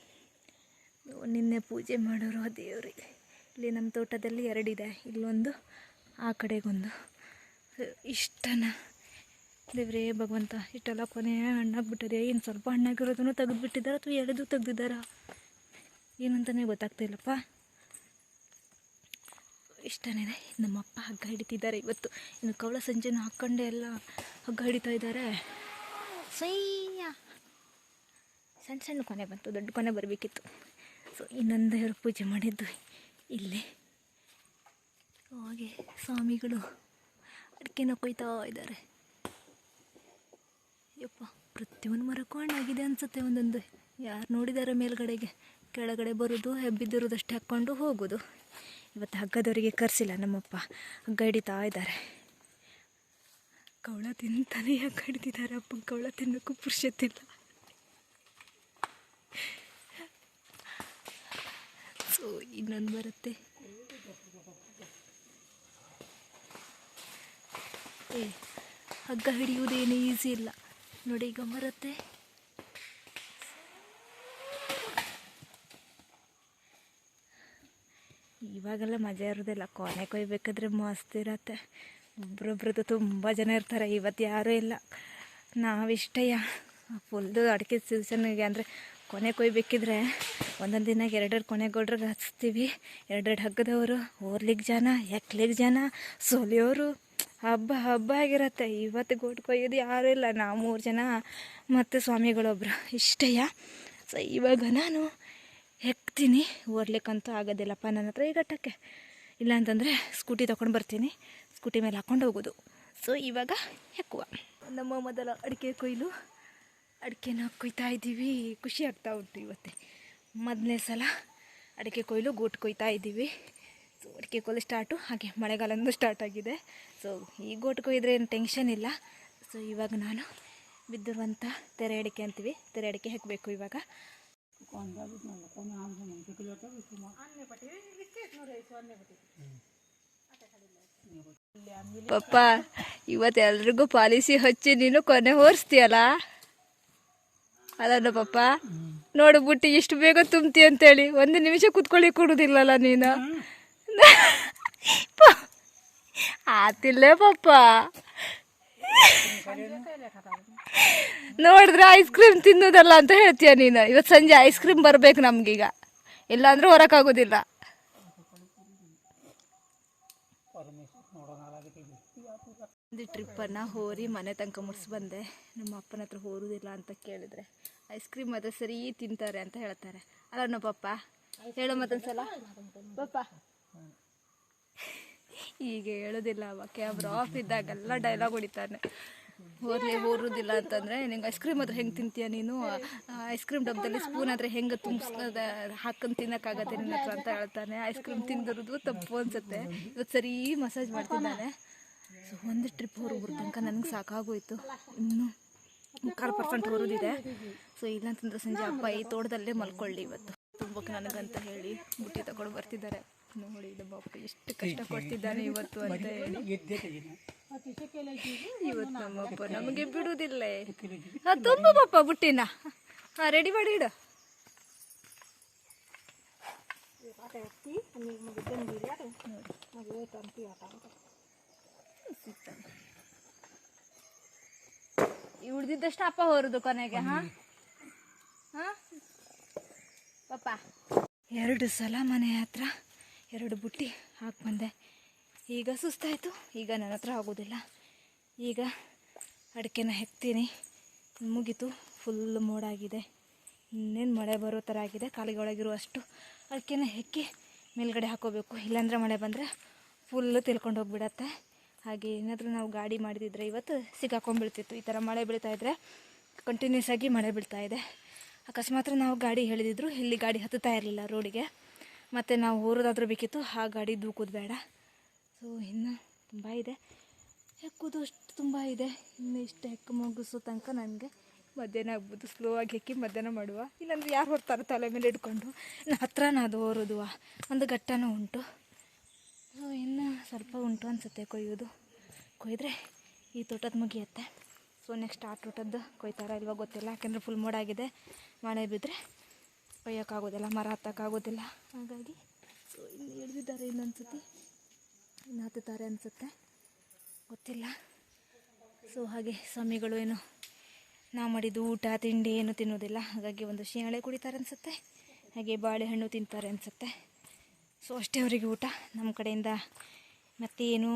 ನಿನ್ನೆ ಪೂಜೆ ಮಾಡೋರು ಆ ದೇವ್ರಿಗೆ. ಇಲ್ಲಿ ನಮ್ಮ ತೋಟದಲ್ಲಿ ಎರಡಿದೆ. ಇಲ್ಲೊಂದು ಆ ಕಡೆಗೊಂದು. ಇಷ್ಟನ. ದೇವ್ರೇ, ಭಗವಂತ, ಇಷ್ಟೆಲ್ಲ ಕೊನೆ ಹಣ್ಣಾಗ್ಬಿಟ್ಟಿದೆ ಏನು ಸ್ವಲ್ಪ ಹಣ್ಣಾಗಿರೋದನ್ನು ತೆಗೆದುಬಿಟ್ಟಿದ್ದಾರೆ ಅಥವಾ ಎಳೆದು ತೆಗ್ದಿದ್ದಾರ? ಏನಂತಲೇ ಗೊತ್ತಾಗ್ತಾ ಇಲ್ಲಪ್ಪ. ಇಷ್ಟನೇ ನಮ್ಮಪ್ಪ ಹಗ್ಗ ಹಿಡಿತಿದ್ದಾರೆ ಇವತ್ತು. ಇನ್ನು ಕವಳ ಸಂಜೆನೂ ಹಾಕ್ಕೊಂಡೆ ಎಲ್ಲ ಹಗ್ಗ ಹಿಡಿತಾ ಇದ್ದಾರೆ. ಸೈಯ. ಸಣ್ಣ ಸಣ್ಣ ಕೊನೆ ಬಂತು, ದೊಡ್ಡ ಕೊನೆ ಬರಬೇಕಿತ್ತು. ಸೊ ಇನ್ನೊಂದು ಪೂಜೆ ಮಾಡಿದ್ದು ಇಲ್ಲಿ. ಹಾಗೆ ಸ್ವಾಮಿಗಳು ಅಡಿಕೆನ ಕೊಯ್ತಾ ಇದ್ದಾರೆ. ಯಪ್ಪ, ಪ್ರತಿಯೊಂದು ಮರಕ್ಕೂ ಹಣ್ಣಾಗಿದೆ ಅನಿಸುತ್ತೆ ಒಂದೊಂದು. ಯಾರು ನೋಡಿದ್ದಾರೆ ಮೇಲ್ಗಡೆಗೆ? ಕೆಳಗಡೆ ಬರೋದು, ಹೆಬ್ಬಿದ್ದಿರೋದಷ್ಟೇ ಹಾಕ್ಕೊಂಡು ಹೋಗೋದು. ಇವತ್ತು ಹಗ್ಗದವರಿಗೆ ಕರೆಸಿಲ್ಲ ನಮ್ಮಪ್ಪ. ಹಗ್ಗ ಹಿಡಿತಾ ಇದ್ದಾರೆ. ಕವಳ ತಿಂತಾನೆ ಹಗ್ಗ ಹಿಡಿದಿದ್ದಾರೆ ಅಪ್ಪ. ಕವಳ ತಿನ್ನೋಕ್ಕೂ ಪುರುಷತ್ತಿಲ್ಲ ಸೊ ಇನ್ನೊಂದು ಬರುತ್ತೆ. ಏ, ಹಗ್ಗ ಹಿಡಿಯುವುದೇನು ಈಸಿ ಇಲ್ಲ. ನೋಡಿ, ಈಗ ಬರುತ್ತೆ. ಇವಾಗೆಲ್ಲ ಮಜಾ ಇರೋದಿಲ್ಲ ಕೊನೆ ಕೊಯ್ಬೇಕಾದ್ರೆ ಮಸ್ತ್ ಇರತ್ತೆ. ಒಬ್ರೊಬ್ರದ್ದು ತುಂಬ ಜನ ಇರ್ತಾರೆ. ಇವತ್ತು ಯಾರೂ ಇಲ್ಲ. ನಾವಿಷ್ಟಯ್ಯ ಫುಲ್ದು ಅಡಿಕೆ ಸೀಸನ್ಗೆ ಅಂದರೆ ಕೊನೆ ಕೊಯ್ಬೇಕಿದ್ರೆ ಒಂದೊಂದು ದಿನ ಎರಡೆರಡು ಕೊನೆಗೊಳ್ರಿಗೆ ಹಚ್ತೀವಿ. ಎರಡೆರಡು ಹಗ್ಗದವರು ಓರ್ಲಿಕ್ಕೆ ಜನ, ಎಕ್ಲಿಗೆ ಜನ, ಸೊಲಿಯೋರು. ಹಬ್ಬ ಹಬ್ಬ ಆಗಿರತ್ತೆ. ಇವತ್ತು ಗೋಟ್ ಕೊಯ್ಯೋದು ಯಾರೂ ಇಲ್ಲ. ನಾವು ಮೂರು ಜನ ಮತ್ತು ಸ್ವಾಮಿಗಳೊಬ್ಬರು ಇಷ್ಟಯ್ಯ. ಸೊ ಇವಾಗ ನಾನು ಹೆಕ್ತೀನಿ ಓಡ್ಲಿಕ್ಕಂತೂ ಆಗೋದಿಲ್ಲಪ್ಪ ನನ್ನ ಹತ್ರ ಈ ಘಟ್ಟಕ್ಕೆ. ಇಲ್ಲ ಅಂತಂದರೆ ಸ್ಕೂಟಿ ತೊಗೊಂಡು ಬರ್ತೀನಿ. ಸ್ಕೂಟಿ ಮೇಲೆ ಹಾಕ್ಕೊಂಡು ಹೋಗೋದು. ಸೊ ಇವಾಗ ಹೆಕ್ಕುವ ನಮ್ಮ ಮೊದಲ ಅಡಿಕೆ ಕೊಯ್ಲು. ಅಡಿಕೆನ ಕೊಯ್ತಾ ಇದ್ದೀವಿ. ಖುಷಿ ಆಗ್ತಾ ಉಂಟು ಇವತ್ತೇ. ಮೊದಲನೇ ಸಲ ಅಡಿಕೆ ಕೊಯ್ಲು, ಗೂಟ್ ಕೊಯ್ತಾ ಇದ್ದೀವಿ. ಸೊ ಅಡಿಕೆ ಕೊಯ್ಲು ಸ್ಟಾರ್ಟು ಹಾಗೆ ಮಳೆಗಾಲನೂ ಸ್ಟಾರ್ಟ್ ಆಗಿದೆ. ಸೊ ಈ ಗೋಟ್ ಇದ್ರೆ ಏನು ಟೆನ್ಷನ್ ಇಲ್ಲ. ಸೊ ಇವಾಗ ನಾನು ಬಿದ್ದಿರುವಂಥ ತೆರೆ ಅಡಿಕೆ ಅಂತೀವಿ. ತೆರೆ ಅಡಿಕೆ ಹಾಕಬೇಕು ಇವಾಗ. ಪಪ್ಪ ಇವತ್ತೆಲ್ರಿಗೂ ಪಾಲಿಸಿ ಹಚ್ಚಿ ನೀನು ಕೊನೆ ಹೋರಿಸ್ತೀಯಲ್ಲ ಅದನ್ನ ಪಪ್ಪ ನೋಡು ಬುಟ್ಟಿ ಇಷ್ಟು ಬೇಗ ತುಂಬ್ತಿ ಅಂತೇಳಿ. ಒಂದು ನಿಮಿಷ ಕುತ್ಕೊಳ್ಳಿ ಕೊಡುದಿಲ್ಲಲ್ಲ ನೀನು. ಆತಿಲ್ಲೇ ಪಪ್ಪ ನೋಡಿದ್ರೆ ಐಸ್ ಕ್ರೀಮ್ ತಿನ್ನೋದಲ್ಲ ಅಂತ ಹೇಳ್ತೀಯ ನೀನು. ಇವತ್ತು ಸಂಜೆ ಐಸ್ ಕ್ರೀಮ್ ಬರ್ಬೇಕು ನಮ್ಗೀಗ. ಇಲ್ಲಾಂದ್ರೆ ಹೊರಕ್ಕಾಗೋದಿಲ್ಲ ಒಂದು ಟ್ರಿಪ್ಪನ್ನು ಹೋರಿ ಮನೆ ತನಕ ಮುಟ್ಸಿ ಬಂದೆ. ನಮ್ಮ ಅಪ್ಪನ ಹತ್ರ ಹೋರುದಿಲ್ಲ ಅಂತ ಕೇಳಿದ್ರೆ. ಐಸ್ ಕ್ರೀಮ್ ಮಾತ್ರ ಸರಿ ತಿಂತಾರೆ ಅಂತ ಹೇಳ್ತಾರೆ. ಅಲ್ಲ ಪಪ್ಪ ಹೇಳೋ ಮತ್ತೊಂದ್ಸಲ. ಪಪ್ಪ ಈಗ ಹೇಳೋದಿಲ್ಲ, ಅವ ಕ್ಯಾಮ್ರಾ ಆಫ್ ಇದ್ದಾಗೆಲ್ಲ ಡೈಲಾಗ್ ಹೊಡಿತಾನೆ. ಹೋರ್ಲಿ ಹೋರುದಿಲ್ಲ ಅಂತಂದರೆ, ನಿಂಗೆ ಐಸ್ ಕ್ರೀಮ್ ಆದ್ರೆ ಹೆಂಗೆ ತಿಂತೀಯ ನೀನು? ಐಸ್ ಕ್ರೀಮ್ ಡಬ್ಬದಲ್ಲಿ ಸ್ಪೂನ್ ಆದರೆ ಹೆಂಗೆ ತುಂಬಿಸ್ ಹಾಕೊಂಡು ತಿನ್ನೋಕ್ಕಾಗತ್ತೆ ನಿನ್ನ ಹತ್ರ? ಅಂತ ಹೇಳ್ತಾನೆ. ಐಸ್ ಕ್ರೀಮ್ ತಿಂದಿರೋದು ತಪ್ಪು ಅನ್ಸುತ್ತೆ. ಇವತ್ತು ಸರಿ ಮಸಾಜ್ ಮಾಡ್ತಿದ್ದಾನೆ. ಸೊ ಒಂದು ಟ್ರಿಪ್ ಹೊರಗ್ರ ತನಕ ನನಗೆ ಸಾಕಾಗೋಯ್ತು. ಇನ್ನೂ ಮುಕ್ಕಾಲು ಪರ್ಸೆಂಟ್ ಹೊರದಿದೆ. ಸೊ ಇಲ್ಲಂತಂದ್ರೆ ಸಂಜೆ ಅಪ್ಪ ಈ ತೋಟದಲ್ಲೇ ಮಲ್ಕೊಳ್ಳಿ ಇವತ್ತು. ತುಂಬಕ್ಕೆ ನನಗಂತ ಹೇಳಿ ಬುಟ್ಟಿ ತಗೊಂಡು ಬರ್ತಿದ್ದಾರೆ. ನೋಡಿ ಇದು ಅಪ್ಪ ಎಷ್ಟು ಕಷ್ಟ ಕೊಡ್ತಿದ್ದಾನೆ ಇವತ್ತು ಅಂತ ಹೇಳಿ. ಇವತ್ತು ನಮ್ಮಪ್ಪ ನಮಗೆ ಬಿಡುವುದಿಲ್ಲ. ತುಂಬು ಪಪ್ಪ ಬುಟ್ಟಿನ. ಹಾ ರೆಡಿ ಮಾಡಿ ಇಡು. ಉಳ್ದಿದ್ದಷ್ಟು ಅಪ್ಪ ಹೊರದು ಕೊನೆಗೆ ಹಾ? ಹಾ? ಪಪ್ಪ. ಎರಡು ಸಲ ಮನೆ ಹತ್ರ ಎರಡು ಬುಟ್ಟಿ ಹಾಕಿ ಬಂದೆ. ಈಗ ಸುಸ್ತಾಯಿತು. ಈಗ ನನ್ನ ಹತ್ರ ಆಗೋದಿಲ್ಲ. ಈಗ ಅಡಿಕೆನ ಹೆಕ್ತೀನಿ. ಮುಗೀತು. ಫುಲ್ ಮೋಡಾಗಿದೆ ಇನ್ನೇನು ಮಳೆ ಬರೋ ಥರ ಆಗಿದೆ. ಕಾಲಿಗೆ ಒಳಗಿರೋ ಅಷ್ಟು ಅಡಿಕೆನ ಹೆಕ್ಕಿ ಮೇಲ್ಗಡೆ ಹಾಕೋಬೇಕು. ಇಲ್ಲಾಂದರೆ ಮಳೆ ಬಂದರೆ ಫುಲ್ಲು ತಿಳ್ಕೊಂಡು ಹೋಗಿಬಿಡತ್ತೆ. ಹಾಗೆ ಏನಾದರೂ ನಾವು ಗಾಡಿ ಮಾಡಿದಿದ್ರೆ ಇವತ್ತು ಸಿಗಾಕೊಂಡ್ಬಿಡ್ತಿತ್ತು ಈ ಥರ ಮಳೆ ಬೀಳ್ತಾ ಇದ್ದರೆ ಕಂಟಿನ್ಯೂಸ್ ಆಗಿ ಮಳೆ ಬೀಳ್ತಾ ಇದೆ. ಅಕಸ್ಮಾತ್ ನಾವು ಗಾಡಿ ಹೇಳಿದಿದ್ರು. ಇಲ್ಲಿ ಗಾಡಿ ಹತ್ತುತ್ತಾ ಇರಲಿಲ್ಲ ರೋಡಿಗೆ ಮತ್ತು ನಾವು ಊರದಾದ್ರೂ ಬೇಕಿತ್ತು, ಆ ಗಾಡಿ ದೂಕೋದು ಬೇಡ. ಸೊ ಇನ್ನು ತುಂಬ ಇದೆ. ಹೆಕ್ಕೋದು ಅಷ್ಟು ತುಂಬ ಇದೆ. ಇನ್ನು ಇಷ್ಟು ಹೆಕ್ಕು ಮುಗಿಸೋ ತನಕ ನನಗೆ ಮಧ್ಯಾಹ್ನ ಆಗ್ಬೋದು. ಸ್ಲೋ ಆಗಿ ಹೆಕ್ಕಿ ಮಧ್ಯಾಹ್ನ ಮಾಡುವ. ಇಲ್ಲಾಂದ್ರೆ ಯಾರು ಹೊರ್ತಾರೆ ತಲೆ ಮೇಲೆ ಇಟ್ಕೊಂಡು. ಇನ್ನು ಹತ್ರನ ಅದು ಓರೋದುವ. ಒಂದು ಘಟ್ಟನೂ ಉಂಟು. ಸೊ ಇನ್ನು ಸ್ವಲ್ಪ ಉಂಟು ಅನಿಸುತ್ತೆ ಕೊಯ್ಯೋದು ಕೊಯ್ದರೆ ಈ ತೋಟದ ಮುಗಿಯುತ್ತೆ. ಸೊ ನೆಕ್ಸ್ಟ್ ಆ ತೋಟದ್ದು ಕೊಯ್ತಾರ ಇಲ್ವಾ ಗೊತ್ತಿಲ್ಲ. ಯಾಕೆಂದರೆ ಫುಲ್ ಮೋಡಾಗಿದೆ ಮಳೆ ಬಿದ್ದರೆ ಕೊಯ್ಯೋಕ್ಕಾಗೋದಿಲ್ಲ ಮರ ಹತ್ತಕ್ಕಾಗೋದಿಲ್ಲ. ಹಾಗಾಗಿ ಸೊ ಇನ್ನು ಹಿಡ್ದಿದ್ದಾರೆ ಇನ್ನೊಂದ್ಸತಿ. ಇನ್ನು ಹತ್ತುತ್ತಾರೆ ಅನಿಸುತ್ತೆ. ಗೊತ್ತಿಲ್ಲ. ಸೊ ಹಾಗೆ ಸ್ವಾಮಿಗಳು ಏನು, ನಾ ಮಾಡಿದ್ದು ಊಟ, ತಿಂಡಿ ಏನು ತಿನ್ನೋದಿಲ್ಲ. ಹಾಗಾಗಿ ಒಂದು ಶಿಯಾಳೆ ಕುಡಿತಾರೆ ಅನಿಸುತ್ತೆ. ಹಾಗೆ ಬಾಳೆಹಣ್ಣು ತಿಂತಾರೆ ಅನಿಸುತ್ತೆ. ಸೊ ಅಷ್ಟೇ ಅವರಿಗೆ ಊಟ. ನಮ್ಮ ಕಡೆಯಿಂದ ಮತ್ತೇನು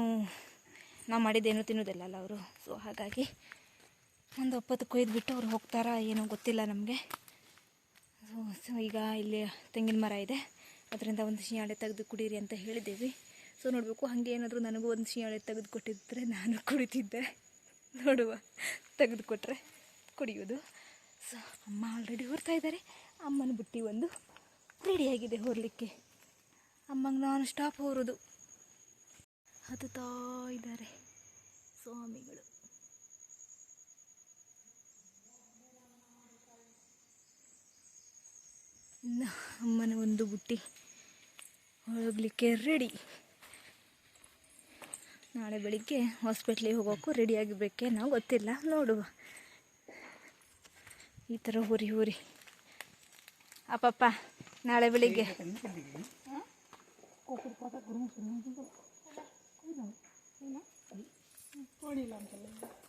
ನಾ ಮಾಡಿದ್ದೇನು ತಿನ್ನೋದಿಲ್ಲಲ್ಲ ಅವರು. ಸೊ ಹಾಗಾಗಿ ಒಂದು ಒಪ್ಪತ್ತು ಕೊಯ್ದುಬಿಟ್ಟು ಅವ್ರು ಹೋಗ್ತಾರಾ ಏನೋ ಗೊತ್ತಿಲ್ಲ ನಮಗೆ. ಸೊ ಈಗ ಇಲ್ಲಿ ತೆಂಗಿನ ಮರ ಇದೆ. ಅದರಿಂದ ಒಂದು ಶಿಯಾಳೆ ತೆಗೆದು ಕುಡೀರಿ ಅಂತ ಹೇಳಿದ್ದೀವಿ. ಸೊ ನೋಡಬೇಕು, ಹಾಗೆ ಏನಾದರೂ ನನಗೂ ಒಂದು ಶಿಯಾಳೆ ತೆಗೆದು ಕೊಟ್ಟಿದ್ದರೆ ನಾನು ಕುಡಿತಿದ್ದೆ. ನೋಡುವ, ತೆಗೆದು ಕೊಟ್ಟರೆ ಕುಡಿಯೋದು ಸೊ, ಅಮ್ಮ ಆಲ್ರೆಡಿ ಹೊರ್ತಾ ಇದ್ದಾರೆ. ಅಮ್ಮನ ಬುಟ್ಟಿ ಒಂದು ರೆಡಿಯಾಗಿದೆ ಹೊರಲಿಕ್ಕೆ ಅಮ್ಮಂಗೆ ನಾನು ಸ್ಟಾಪ್ ಹೊರೋದು ಹತ್ತುತ್ತಾ ಇದ್ದಾರೆ ಸ್ವಾಮಿಗಳು. ಅಮ್ಮನ ಒಂದು ಬುಟ್ಟಿ ಹೋಗಲಿಕ್ಕೆ ರೆಡಿ ನಾಳೆ ಬೆಳಿಗ್ಗೆ ಹಾಸ್ಪಿಟ್ಲಿಗೆ ಹೋಗೋಕ್ಕೂ ರೆಡಿಯಾಗಿಬೇಕೆ ನಾವು ಗೊತ್ತಿಲ್ಲ ನೋಡುವ ಈ ಥರ ಹುರಿ ಹುರಿ ಅಪ್ಪಪ್ಪ ನಾಳೆ ಬೆಳಿಗ್ಗೆ ಹೋಗಿ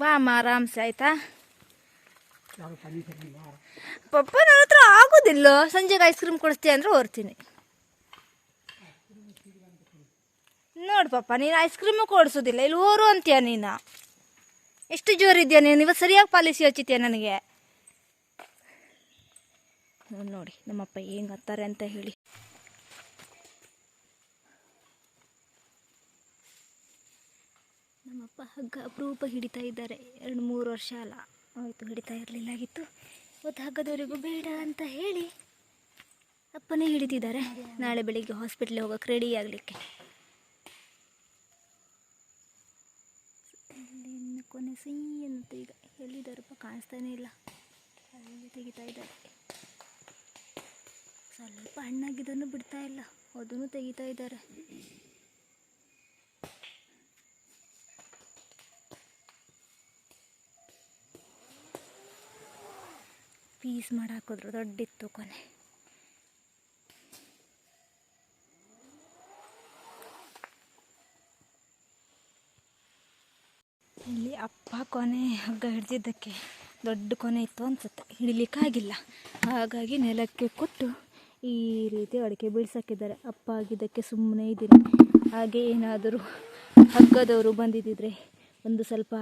ಬಾ ಅಮ್ಮ ಆರಾಮ್ಸೆ ಆಯ್ತಾ? ಪಪ್ಪ ನನ್ನ ಹತ್ರ ಆಗೋದಿಲ್ಲ? ಸಂಜೆಗೆ ಐಸ್ ಕ್ರೀಮ್ ಕೊಡಿಸ್ತೀಯ ಅಂದ್ರೆ ಹೊರ್ತೀನಿ. ನೋಡು ಪಪ್ಪ ನೀನು ಐಸ್ ಕ್ರೀಮು ಕೊಡಿಸೋದಿಲ್ಲ. ಇಲ್ಲಿ ಓರು ಅಂತೀಯ ನೀನು? ಎಷ್ಟು ಜೋರಿದ್ಯಾ ನೀನು? ಇವತ್ತು ಸರಿಯಾಗಿ ಪಾಲಿಸಿ ಹಚ್ಚಿದ್ಯಾ ನನಗೆ? ನೋಡ್ ನೋಡಿ ನಮ್ಮಪ್ಪ ಹೆಂಗೆ ಹತ್ತಾರೆ ಅಂತ ಹೇಳಿ. ನಮ್ಮಪ್ಪ ಹಗ್ಗ ಅಪರೂಪ ಹಿಡಿತಾ ಇದ್ದಾರೆ. ಎರಡು ಮೂರು ವರ್ಷ ಅಲ್ಲ ಆಯಿತು ಹಿಡಿತಾ ಇರಲಿಲ್ಲಾಗಿತ್ತು ಮತ್ತು ಹಗ್ಗದವರಿಗೂ ಬೇಡ ಅಂತ ಹೇಳಿ ಅಪ್ಪನೇ ಹಿಡಿತಿದ್ದಾರೆ ನಾಳೆ ಬೆಳಿಗ್ಗೆ ಹಾಸ್ಪಿಟ್ಲಿಗೆ ಹೋಗೋಕೆ ರೆಡಿ ಆಗಲಿಕ್ಕೆ. ಕೊನೆ ಸಿಹಿ ಅಂತ ಈಗ ಎಲ್ಲಿದ್ದಾರಪ್ಪ ಕಾಣಿಸ್ತಾನೆ ಇಲ್ಲ. ಅಲ್ಲಿ ತೆಗಿತಾ ಇದ್ದಾರೆ. ಸ್ವಲ್ಪ ಹಣ್ಣಾಗಿದ್ದನ್ನು ಬಿಡ್ತಾ ಇಲ್ಲ, ಅದನ್ನು ತೆಗಿತಾ ಇದ್ದಾರೆ. ಪೀಸ್ ಮಾಡಾಕಿದ್ರು ದೊಡ್ಡಿತ್ತು ಕೊನೆ. ಇಲ್ಲಿ ಅಪ್ಪ ಕೊನೆ ಹಗ್ಗ ಹಿಡ್ದಿದ್ದಕ್ಕೆ ದೊಡ್ಡ ಕೊನೆ ಇತ್ತು ಅನ್ಸುತ್ತೆ. ಹಿಡಿಲಿಕ್ಕಾಗಿಲ್ಲ. ಹಾಗಾಗಿ ನೆಲಕ್ಕೆ ಕೊಟ್ಟು ಈ ರೀತಿ ಅಡಿಕೆ ಬೀಳ್ಸಕ್ಕಿದ್ದಾರೆ ಅಪ್ಪ ಆಗಿದ್ದಕ್ಕೆ ಸುಮ್ಮನೆ ಇದ್ದೀನಿ. ಹಾಗೆ ಏನಾದರೂ ಹಗ್ಗದವರು ಬಂದಿದ್ದಿದ್ರೆ ಒಂದು ಸ್ವಲ್ಪ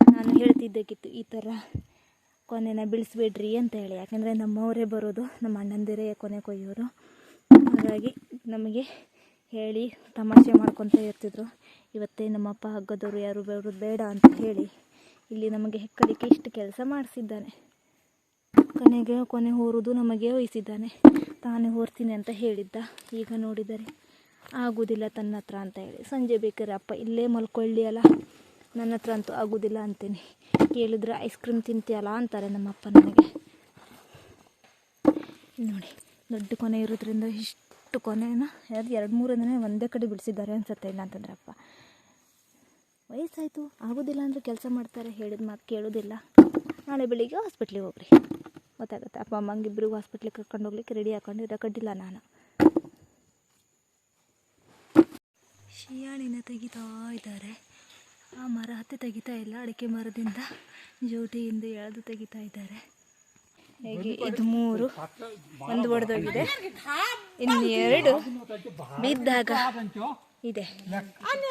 ನಾನು ಹೇಳ್ತಿದ್ದಕ್ಕಿತ್ತು ಈ ಥರ ಕೊನೆನ ಬಿಡಿಸ್ಬಿಡ್ರಿ ಅಂತ ಹೇಳಿ. ಯಾಕೆಂದರೆ ನಮ್ಮವರೇ ಬರೋದು, ನಮ್ಮ ಅಣ್ಣಂದಿರೇ ಕೊನೆ ಕೊಯ್ಯೋರು. ಹಾಗಾಗಿ ನಮಗೆ ಹೇಳಿ ತಮಾಷೆ ಮಾಡ್ಕೊತ ಇರ್ತಿದ್ರು. ಇವತ್ತೇ ನಮ್ಮಪ್ಪ ಹಗ್ಗದವರು ಯಾರು ಬರೋದು ಬೇಡ ಅಂತ ಹೇಳಿ ಇಲ್ಲಿ ನಮಗೆ ಹೆಕ್ಕಲಿಕ್ಕೆ ಇಷ್ಟು ಕೆಲಸ ಮಾಡಿಸಿದ್ದಾನೆ. ಕೊನೆಗೆ ಕೊನೆ ಹೋರೋದು ನಮಗೆ ವಹಿಸಿದ್ದಾನೆ. ತಾನೇ ಹೋರ್ತೀನಿ ಅಂತ ಹೇಳಿದ್ದ. ಈಗ ನೋಡಿದರೆ ಆಗುವುದಿಲ್ಲ ತನ್ನ ಹತ್ರ ಅಂತ ಹೇಳಿ. ಸಂಜೆ ಬೇಕಾದ್ರೆ ಅಪ್ಪ ಇಲ್ಲೇ ಮಲ್ಕೊಳ್ಳಿ ಅಲ್ಲ. ನನ್ನ ಹತ್ರ ಅಂತೂ ಆಗೋದಿಲ್ಲ ಅಂತೀನಿ. ಕೇಳಿದ್ರೆ ಐಸ್ ಕ್ರೀಮ್ ತಿಂತೀಯಲ್ಲ ಅಂತಾರೆ ನಮ್ಮಪ್ಪ ನನಗೆ. ನೋಡಿ, ದೊಡ್ಡ ಕೊನೆ ಇರೋದ್ರಿಂದ ಇಷ್ಟು ಕೊನೆನ ಎರಡು ಮೂರು ದಿನ ಒಂದೇ ಕಡೆ ಬಿಡಿಸಿದ್ದಾರೆ ಅನ್ಸುತ್ತೆ ಇಲ್ಲ ಅಂತಂದ್ರೆ ಅಪ್ಪ ವಯಸ್ಸಾಯಿತು, ಆಗೋದಿಲ್ಲ ಅಂದರೆ ಕೆಲಸ ಮಾಡ್ತಾರೆ, ಹೇಳಿದ ಮಾತು ಕೇಳೋದಿಲ್ಲ. ನಾಳೆ ಬೆಳಿಗ್ಗೆ ಹಾಸ್ಪಿಟ್ಲಿಗೆ ಹೋಗ್ರಿ. ಗೊತ್ತಾಗುತ್ತೆ, ಅಪ್ಪ ಅಮ್ಮಂಗೆ ಇಬ್ಬರಿಗೂ ಹಾಸ್ಪಿಟ್ಲಿಗೆ ಕರ್ಕೊಂಡು ಹೋಗ್ಲಿಕ್ಕೆ ರೆಡಿ ಹಾಕೊಂಡು ಇರೋಕಡ್ಡಿಲ್ಲ ನಾನು. ಶಿಯಾಳಿನ ತೆಗಿತಾ ಇದ್ದಾರೆ. ಆ ಮರ ಹತ್ತಿ ತೆಗಿತಾ ಇಲ್ಲ ಅಡಿಕೆ ಮರದಿಂದ ಜೋಟಿಯಿಂದ ಎಳೆದು ತೆಗಿತಾ ಇದ್ದಾರೆ ಹೇಗೆ ಇದು ಮೂರು ಒಂದು ಒಡೆದೋಗಿದೆ ಇನ್ನು ಎರಡು ಬಿದ್ದಾಗ ಇದೆ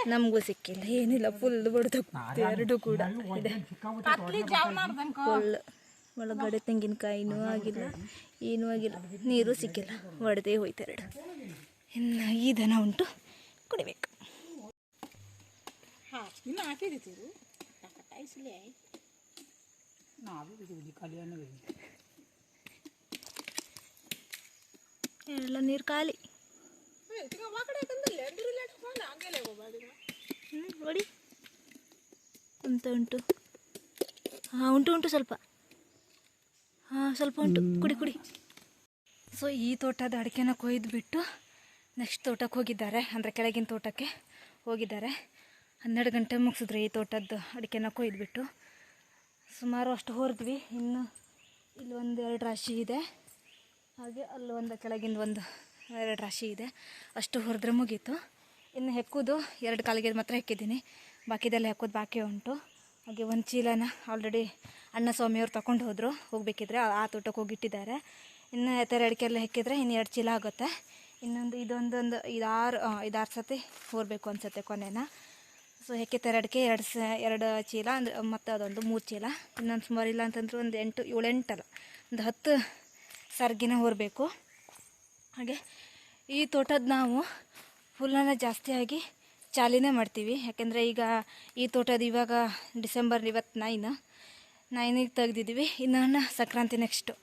ನಮಗೂ ಸಿಕ್ಕಿಲ್ಲ ಏನಿಲ್ಲ ಫುಲ್ ಬಡ್ದೋಗ್ತಿದೆ ಎರಡು ಕೂಡ ಇದೆ ಫುಲ್ ಒಳಗಡೆ ತೆಂಗಿನಕಾಯಿನೂ ಆಗಿಲ್ಲ ಏನೂ ಆಗಿಲ್ಲ ನೀರು ಸಿಕ್ಕಿಲ್ಲ ಒಡೆದೇ ಹೋಯ್ತು ಎರಡು ಇನ್ನು ಈ ದನ ಉಂಟು ಕುಡಿಬೇಕು ಇನ್ನು ಹಾಕಿದ್ದೀರು ಟೈಸ್ಲೇ ಎಲ್ಲ ನೀರು ಖಾಲಿ. ಹ್ಞೂ ನೋಡಿ. ಅಂತ ಉಂಟು. ಹಾಂ ಉಂಟು ಉಂಟು ಸ್ವಲ್ಪ. ಹಾಂ ಸ್ವಲ್ಪ ಉಂಟು. ಕುಡಿ ಕುಡಿ. ಸೊ ಈ ತೋಟದ ಅಡಿಕೆನ ಕೊಯ್ದು ಬಿಟ್ಟು ನೆಕ್ಸ್ಟ್ ತೋಟಕ್ಕೆ ಹೋಗಿದ್ದಾರೆ. ಅಂದರೆ ಕೆಳಗಿನ ತೋಟಕ್ಕೆ ಹೋಗಿದ್ದಾರೆ. ಹನ್ನೆರಡು ಗಂಟೆ ಮುಗಿಸಿದ್ರಿ ಈ ತೋಟದ್ದು ಅಡಿಕೆನ ಕೊಯ್ದುಬಿಟ್ಟು ಸುಮಾರು ಅಷ್ಟು ಹೊರದ್ವಿ, ಇನ್ನು ಇಲ್ಲಿ ಒಂದು ಎರಡು ರಾಶಿ ಇದೆ. ಹಾಗೆ ಅಲ್ಲಿ ಒಂದು ಕೆಳಗಿಂದ ಒಂದು ಎರಡು ರಾಶಿ ಇದೆ. ಅಷ್ಟು ಹೊರದ್ರೆ ಮುಗೀತು. ಇನ್ನು ಹೆಕ್ಕೋದು ಎರಡು ಕಾಲಿಗೆ ಮಾತ್ರ ಹೆಕ್ಕಿದ್ದೀನಿ. ಬಾಕಿದೆಲ್ಲ ಹೆಕ್ಕೋದು ಬಾಕಿ ಉಂಟು. ಹಾಗೆ ಒಂದು ಚೀಲನ ಆಲ್ರೆಡಿ ಅಣ್ಣ ಸ್ವಾಮಿಯವ್ರು ತಗೊಂಡು ಹೋದರು, ಹೋಗಬೇಕಿದ್ರೆ ಆ ತೋಟಕ್ಕೆ ಹೋಗಿಟ್ಟಿದ್ದಾರೆ ಇನ್ನು ಎತ್ತರ ಅಡಿಕೆಲ್ಲ ಹೆಕ್ಕಿದ್ರೆ ಇನ್ನು ಎರಡು ಚೀಲ ಆಗುತ್ತೆ. ಇನ್ನೊಂದು ಇದೊಂದೊಂದು ಇದಾರು ಇದಾರು ಸತಿ ಹೋರಬೇಕು ಅನಿಸುತ್ತೆ ಕೊನೆನ. ಸೊ ಹೆಕ್ಕೆ ತೆರಡಕ್ಕೆ ಎರಡು ಸ, ಎರಡು ಚೀಲ ಅಂದರೆ ಮತ್ತು ಅದೊಂದು ಮೂರು ಚೀಲ. ಇನ್ನೊಂದು ಸುಮಾರು ಇಲ್ಲ ಅಂತಂದ್ರೆ ಒಂದು ಎಂಟು, ಏಳೆಂಟಲ್ಲ. ಒಂದು ಹತ್ತು ಸರ್ಗಿನ ಹೊರಬೇಕು. ಹಾಗೆ ಈ ತೋಟದ ನಾವು ಹುಲ್ಲನ್ನು ಜಾಸ್ತಿಯಾಗಿ ಚಾಲಿನೇ ಮಾಡ್ತೀವಿ. ಯಾಕೆಂದರೆ ಈಗ ಈ ತೋಟದ ಇವಾಗ ಡಿಸೆಂಬರ್ ಇವತ್ತು ನೈನ್ ನೈನಿಗೆ ತೆಗ್ದಿದ್ದೀವಿ ಇನ್ನೊಂದು ಸಂಕ್ರಾಂತಿ ನೆಕ್ಸ್ಟು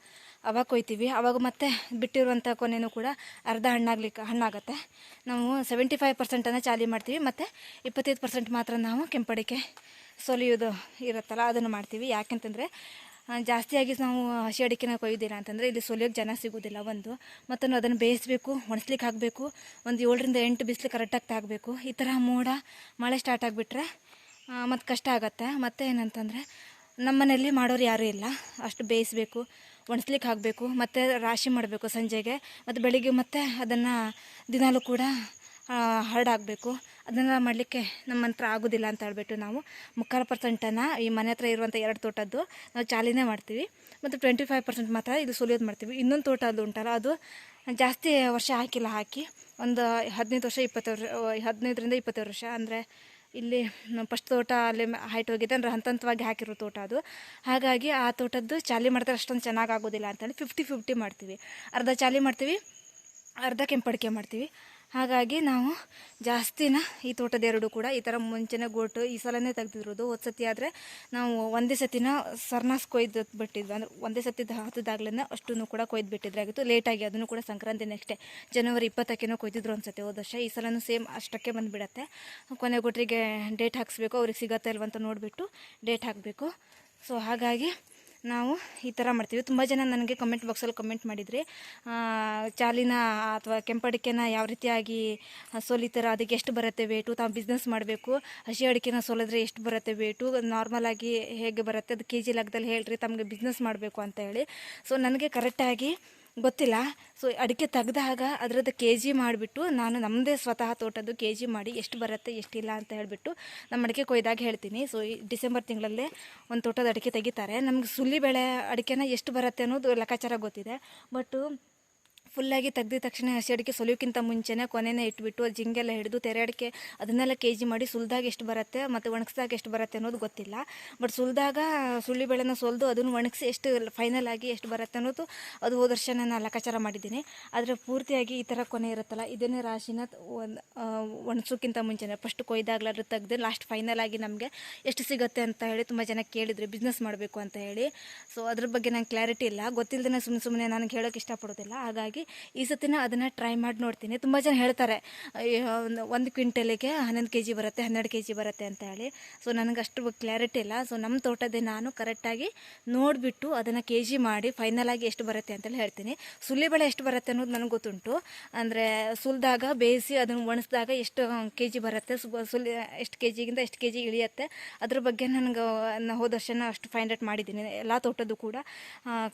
ಅವಾಗ ಕೊಯ್ತೀವಿ. ಅವಾಗ ಮತ್ತೆ ಬಿಟ್ಟಿರುವಂಥ ಕೊನೆಯೂ ಕೂಡ ಅರ್ಧ ಹಣ್ಣಾಗ್ಲಿಕ್ಕೆ ಹಣ್ಣಾಗುತ್ತೆ. ನಾವು ಸೆವೆಂಟಿ ಫೈವ್ ಪರ್ಸೆಂಟನ್ನು ಚಾಲಿ ಮಾಡ್ತೀವಿ. ಮತ್ತು ಇಪ್ಪತ್ತೈದು ಪರ್ಸೆಂಟ್ ಮಾತ್ರ ನಾವು ಕೆಂಪಡಿಕೆ ಸೊಲಿಯೋದು ಇರುತ್ತಲ್ಲ, ಅದನ್ನು ಮಾಡ್ತೀವಿ. ಯಾಕೆಂತಂದರೆ ಜಾಸ್ತಿಯಾಗಿ ನಾವು ಹಸಿ ಅಡಿಕೆನ ಕೊಯ್ಯೋದಿಲ್ಲ ಅಂತಂದರೆ ಇಲ್ಲಿ ಸೊಲಿಯೋಕ್ಕೆ ಜನ ಸಿಗೋದಿಲ್ಲ ಒಂದು. ಮತ್ತು ಅದನ್ನು ಬೇಯಿಸಬೇಕು ಒಣಸ್ಲಿಕ್ಕೆ ಹಾಕಬೇಕು, ಒಂದು ಏಳರಿಂದ ಎಂಟು ಬಿಸಿಲು ಕರೆಕ್ಟಾಗಿ ತಾಗಬೇಕು. ಈ ಥರ ಮೋಡ, ಮಳೆ ಸ್ಟಾರ್ಟ್ ಆಗಿಬಿಟ್ರೆ ಮತ್ತು ಕಷ್ಟ ಆಗುತ್ತೆ. ಮತ್ತು ಏನಂತಂದರೆ ನಮ್ಮನೇಲಿ ಮಾಡೋರು ಯಾರೂ ಇಲ್ಲ. ಅಷ್ಟು ಬೇಯಿಸಬೇಕು ಒಣಸ್ಲಿಕ್ಕೆ ಹಾಕಬೇಕು, ಮತ್ತು ರಾಶಿ ಮಾಡಬೇಕು ಸಂಜೆಗೆ. ಮತ್ತು ಬೆಳಿಗ್ಗೆ ಮತ್ತೆ ಅದನ್ನು ದಿನಾಲೂ ಕೂಡ ಹರಡಾಗಬೇಕು ಅದನ್ನೆಲ್ಲ ಮಾಡಲಿಕ್ಕೆ ನಮ್ಮ ಹತ್ರ ಆಗೋದಿಲ್ಲ ಅಂತ ಹೇಳ್ಬಿಟ್ಟು ನಾವು ಮುಕ್ಕಾಲು ಪರ್ಸೆಂಟನ್ನು ಈ ಮನೆ ಹತ್ರ ಇರುವಂಥ ಎರಡು ತೋಟದ್ದು ನಾವು ಚಾಲಿನೇ ಮಾಡ್ತೀವಿ. ಮತ್ತು ಟ್ವೆಂಟಿ ಫೈವ್ ಪರ್ಸೆಂಟ್ ಮಾತ್ರ ಇದು ಸುಲಿಯೋದು ಮಾಡ್ತೀವಿ. ಇನ್ನೊಂದು ತೋಟ ಅದು ಉಂಟಲ್ಲ, ಅದು ಜಾಸ್ತಿ ವರ್ಷ ಹಾಕಿಲ್ಲ ಹಾಕಿ, ಒಂದು ಹದಿನೈದು ವರ್ಷ ಇಪ್ಪತ್ತು ವರ್ಷ ಹದಿನೈದರಿಂದ ಇಪ್ಪತ್ತೈದು ವರ್ಷ, ಅಂದರೆ ಇಲ್ಲಿ ಫಸ್ಟ್ ತೋಟ ಅಲ್ಲಿ ಹೈಟ್ ಹೋಗಿದೆ ಅಂದ್ರೆ ಹಂತ ಹಂತವಾಗಿ ಹಾಕಿರೋ ತೋಟ ಅದು. ಹಾಗಾಗಿ ಆ ತೋಟದ್ದು ಚಾಲಿ ಮಾಡ್ತಾರೆ ಅಷ್ಟೊಂದು ಚೆನ್ನಾಗಿ ಆಗೋದಿಲ್ಲ ಅಂತೇಳಿ ಫಿಫ್ಟಿ ಫಿಫ್ಟಿ ಮಾಡ್ತೀವಿ. ಅರ್ಧ ಚಾಲಿ ಮಾಡ್ತೀವಿ, ಅರ್ಧ ಕೆಂಪಡಿಕೆ ಮಾಡ್ತೀವಿ. ಹಾಗಾಗಿ ನಾವು ಜಾಸ್ತಿನ ಈ ತೋಟದ ಎರಡು ಕೂಡ ಈ ಥರ ಮುಂಚೆನೇ ಗೋಟು ಈ ಸಲನೇ ತೆಗೆದಿರೋದು. ಒಂದು ಸತಿ ಆದರೆ ನಾವು ಒಂದೇ ಸತಿನ ಸರ್ನಾಸ್ ಕೊಯ್ದು ಬಿಟ್ಟಿದ್ವಿ. ಅಂದರೆ ಒಂದೇ ಸತಿ ಹತ್ತದಾಗ್ಲೇ ಅಷ್ಟೂ ಕೂಡ ಕೊಯ್ದು ಬಿಟ್ಟಿದ್ರೆ ಆಗಿತ್ತು. ಲೇಟಾಗಿ ಅದನ್ನು ಕೂಡ ಸಂಕ್ರಾಂತಿ ನೆಕ್ಸ್ಟೇ ಜನವರಿ ಇಪ್ಪತ್ತಕ್ಕೇನೋ ಕೊಯ್ದಿದ್ರು ಅನ್ಸುತ್ತೆ. ಹೋದ ವರ್ಷ ಈ ಸಲನೂ ಸೇಮ್ ಅಷ್ಟಕ್ಕೆ ಬಂದುಬಿಡತ್ತೆ. ಕೊನೆ ಗೊಟ್ಟರಿಗೆ ಡೇಟ್ ಹಾಕಿಸ್ಬೇಕು. ಅವ್ರಿಗೆ ಸಿಗತ್ತೆ ಇಲ್ವಂತ ನೋಡಿಬಿಟ್ಟು ಡೇಟ್ ಹಾಕಬೇಕು. ಸೊ ಹಾಗಾಗಿ ನಾವು ಈ ಥರ ಮಾಡ್ತೀವಿ. ತುಂಬ ಜನ ನನಗೆ ಕಮೆಂಟ್ ಬಾಕ್ಸಲ್ಲಿ ಕಮೆಂಟ್ ಮಾಡಿದರೆ ಚಾಲಿನ ಅಥವಾ ಕೆಂಪಡಿಕೆನ ಯಾವ ರೀತಿಯಾಗಿ ಸೋಲಿತಾರೆ, ಅದಕ್ಕೆ ಎಷ್ಟು ಬರುತ್ತೆ ವೇಟು ತಾವು ಬಿಸ್ನೆಸ್ ಮಾಡಬೇಕು, ಹಸಿ ಅಡಿಕೆನ ಸೋಲಿದ್ರೆ ಎಷ್ಟು ಬರುತ್ತೆ ವೇಟು ನಾರ್ಮಲಾಗಿ ಹೇಗೆ ಬರುತ್ತೆ, ಅದು ಕೆ ಜಿ ಲೆಕ್ಕದಲ್ಲಿ ಹೇಳ್ರಿ, ತಮಗೆ ಬಿಸ್ನೆಸ್ ಮಾಡಬೇಕು ಅಂತ ಹೇಳಿ. ಸೊ ನನಗೆ ಕರೆಕ್ಟಾಗಿ ಗೊತ್ತಿಲ್ಲ. ಸೊ ಅಡಿಕೆ ತೆಗೆದಾಗ ಅದರದ್ದು ಕೆ ಜಿ ಮಾಡಿಬಿಟ್ಟು ನಾನು ನಮ್ಮದೇ ಸ್ವತಃ ತೋಟದ್ದು ಕೆ ಜಿ ಮಾಡಿ ಎಷ್ಟು ಬರುತ್ತೆ ಎಷ್ಟಿಲ್ಲ ಅಂತ ಹೇಳಿಬಿಟ್ಟು ನಮ್ಮ ಅಡಿಕೆ ಕೊಯ್ದಾಗ ಹೇಳ್ತೀನಿ. ಸೊ ಈ ಡಿಸೆಂಬರ್ ತಿಂಗಳಲ್ಲೇ ಒಂದು ತೋಟದ ಅಡಿಕೆ ತೆಗಿತಾರೆ. ನಮ್ಗೆ ಸುಲ್ಲಿ ಬೆಳೆ ಅಡಿಕೆನ ಎಷ್ಟು ಬರುತ್ತೆ ಅನ್ನೋದು ಲೆಕ್ಕಾಚಾರ ಗೊತ್ತಿದೆ. ಬಟ್ಟು ಫುಲ್ಲಾಗಿ ತೆಗೆದ ತಕ್ಷಣ ಹಸಿ ಅಡಿಕೆ ಸುಲಿಯೋಕ್ಕಿಂತ ಮುಂಚೆನೇ ಕೊನೆನೇ ಇಟ್ಬಿಟ್ಟು ಅದು ಜಿಂಗೆಲ್ಲ ಹಿಡಿದು ತೆರೆ ಅಡಿಕೆ ಅದನ್ನೆಲ್ಲ ಕೆ ಜಿ ಮಾಡಿ ಸುಲ್ದಾಗ ಎಷ್ಟು ಬರುತ್ತೆ ಮತ್ತು ಒಣಗಿಸಿದಾಗ ಎಷ್ಟು ಬರುತ್ತೆ ಅನ್ನೋದು ಗೊತ್ತಿಲ್ಲ. ಬಟ್ ಸುಲಿದಾಗ ಸುಳ್ಳಿ ಬೆಳೆನ ಸೊಲ್ದು ಅದನ್ನು ಒಣಗಿಸಿ ಎಷ್ಟು ಫೈನಲ್ ಆಗಿ ಎಷ್ಟು ಬರುತ್ತೆ ಅನ್ನೋದು ಅದು ಹೋದ ವರ್ಷ ನಾನು ಲೆಕ್ಕಾಚಾರ ಮಾಡಿದ್ದೀನಿ. ಆದರೆ ಪೂರ್ತಿಯಾಗಿ ಈ ಥರ ಕೊನೆ ಇರುತ್ತಲ್ಲ, ಇದನ್ನೇ ರಾಶಿನ ಒಂದು ಒಣಸೋಕ್ಕಿಂತ ಮುಂಚೆನೇ ಫಸ್ಟ್ ಕೊಯ್ದಾಗ್ಲಾದ್ರು ತೆಗೆದು ಲಾಸ್ಟ್ ಫೈನಲ್ ಆಗಿ ನಮಗೆ ಎಷ್ಟು ಸಿಗುತ್ತೆ ಅಂತ ಹೇಳಿ ತುಂಬ ಜನ ಕೇಳಿದ್ರು ಬಿಸ್ನೆಸ್ ಮಾಡಬೇಕು ಅಂತ ಹೇಳಿ. ಸೊ ಅದ್ರ ಬಗ್ಗೆ ನಂಗೆ ಕ್ಲಾರಿಟಿ ಇಲ್ಲ. ಗೊತ್ತಿಲ್ಲದೇ ಸುಮ್ಮನೆ ಸುಮ್ಮನೆ ನನಗೆ ಹೇಳೋಕ್ಕೆ ಇಷ್ಟಪಡೋದಿಲ್ಲ. ಹಾಗಾಗಿ ಈ ಸತಿನ ಅದನ್ನು ಟ್ರೈ ಮಾಡಿ ನೋಡ್ತೀನಿ. ತುಂಬ ಜನ ಹೇಳ್ತಾರೆ ಒಂದು ಕ್ವಿಂಟಲಿಗೆ ಹನ್ನೊಂದು ಕೆ ಜಿ ಬರುತ್ತೆ, ಹನ್ನೆರಡು ಕೆ ಜಿ ಬರುತ್ತೆ ಅಂತ ಹೇಳಿ. ಸೊ ನನಗೆ ಅಷ್ಟು ಕ್ಲಾರಿಟಿ ಇಲ್ಲ. ಸೊ ನಮ್ಮ ತೋಟದೇ ನಾನು ಕರೆಕ್ಟಾಗಿ ನೋಡಿಬಿಟ್ಟು ಅದನ್ನು ಕೆ ಜಿ ಮಾಡಿ ಫೈನಲ್ ಆಗಿ ಎಷ್ಟು ಬರುತ್ತೆ ಅಂತೇಳಿ ಹೇಳ್ತೀನಿ. ಸುಲಿ ಬೆಳೆ ಎಷ್ಟು ಬರುತ್ತೆ ಅನ್ನೋದು ನನಗೆ ಗೊತ್ತುಂಟು. ಅಂದರೆ ಸುಲಿದಾಗ, ಬೇಯಿಸಿ ಅದನ್ನು ಒಣಸಿದಾಗ ಎಷ್ಟು ಕೆ ಜಿ ಬರುತ್ತೆ ಸುಲಿ, ಎಷ್ಟು ಕೆ ಜಿಗಿಂತ ಎಷ್ಟು ಕೆ ಜಿ ಇಳಿಯುತ್ತೆ, ಅದ್ರ ಬಗ್ಗೆ ನನಗೆ ನಾನು ಹೋದ ವರ್ಷನ ಅಷ್ಟು ಫೈಂಡ್ ಔಟ್ ಮಾಡಿದ್ದೀನಿ. ಎಲ್ಲ ತೋಟದ್ದು ಕೂಡ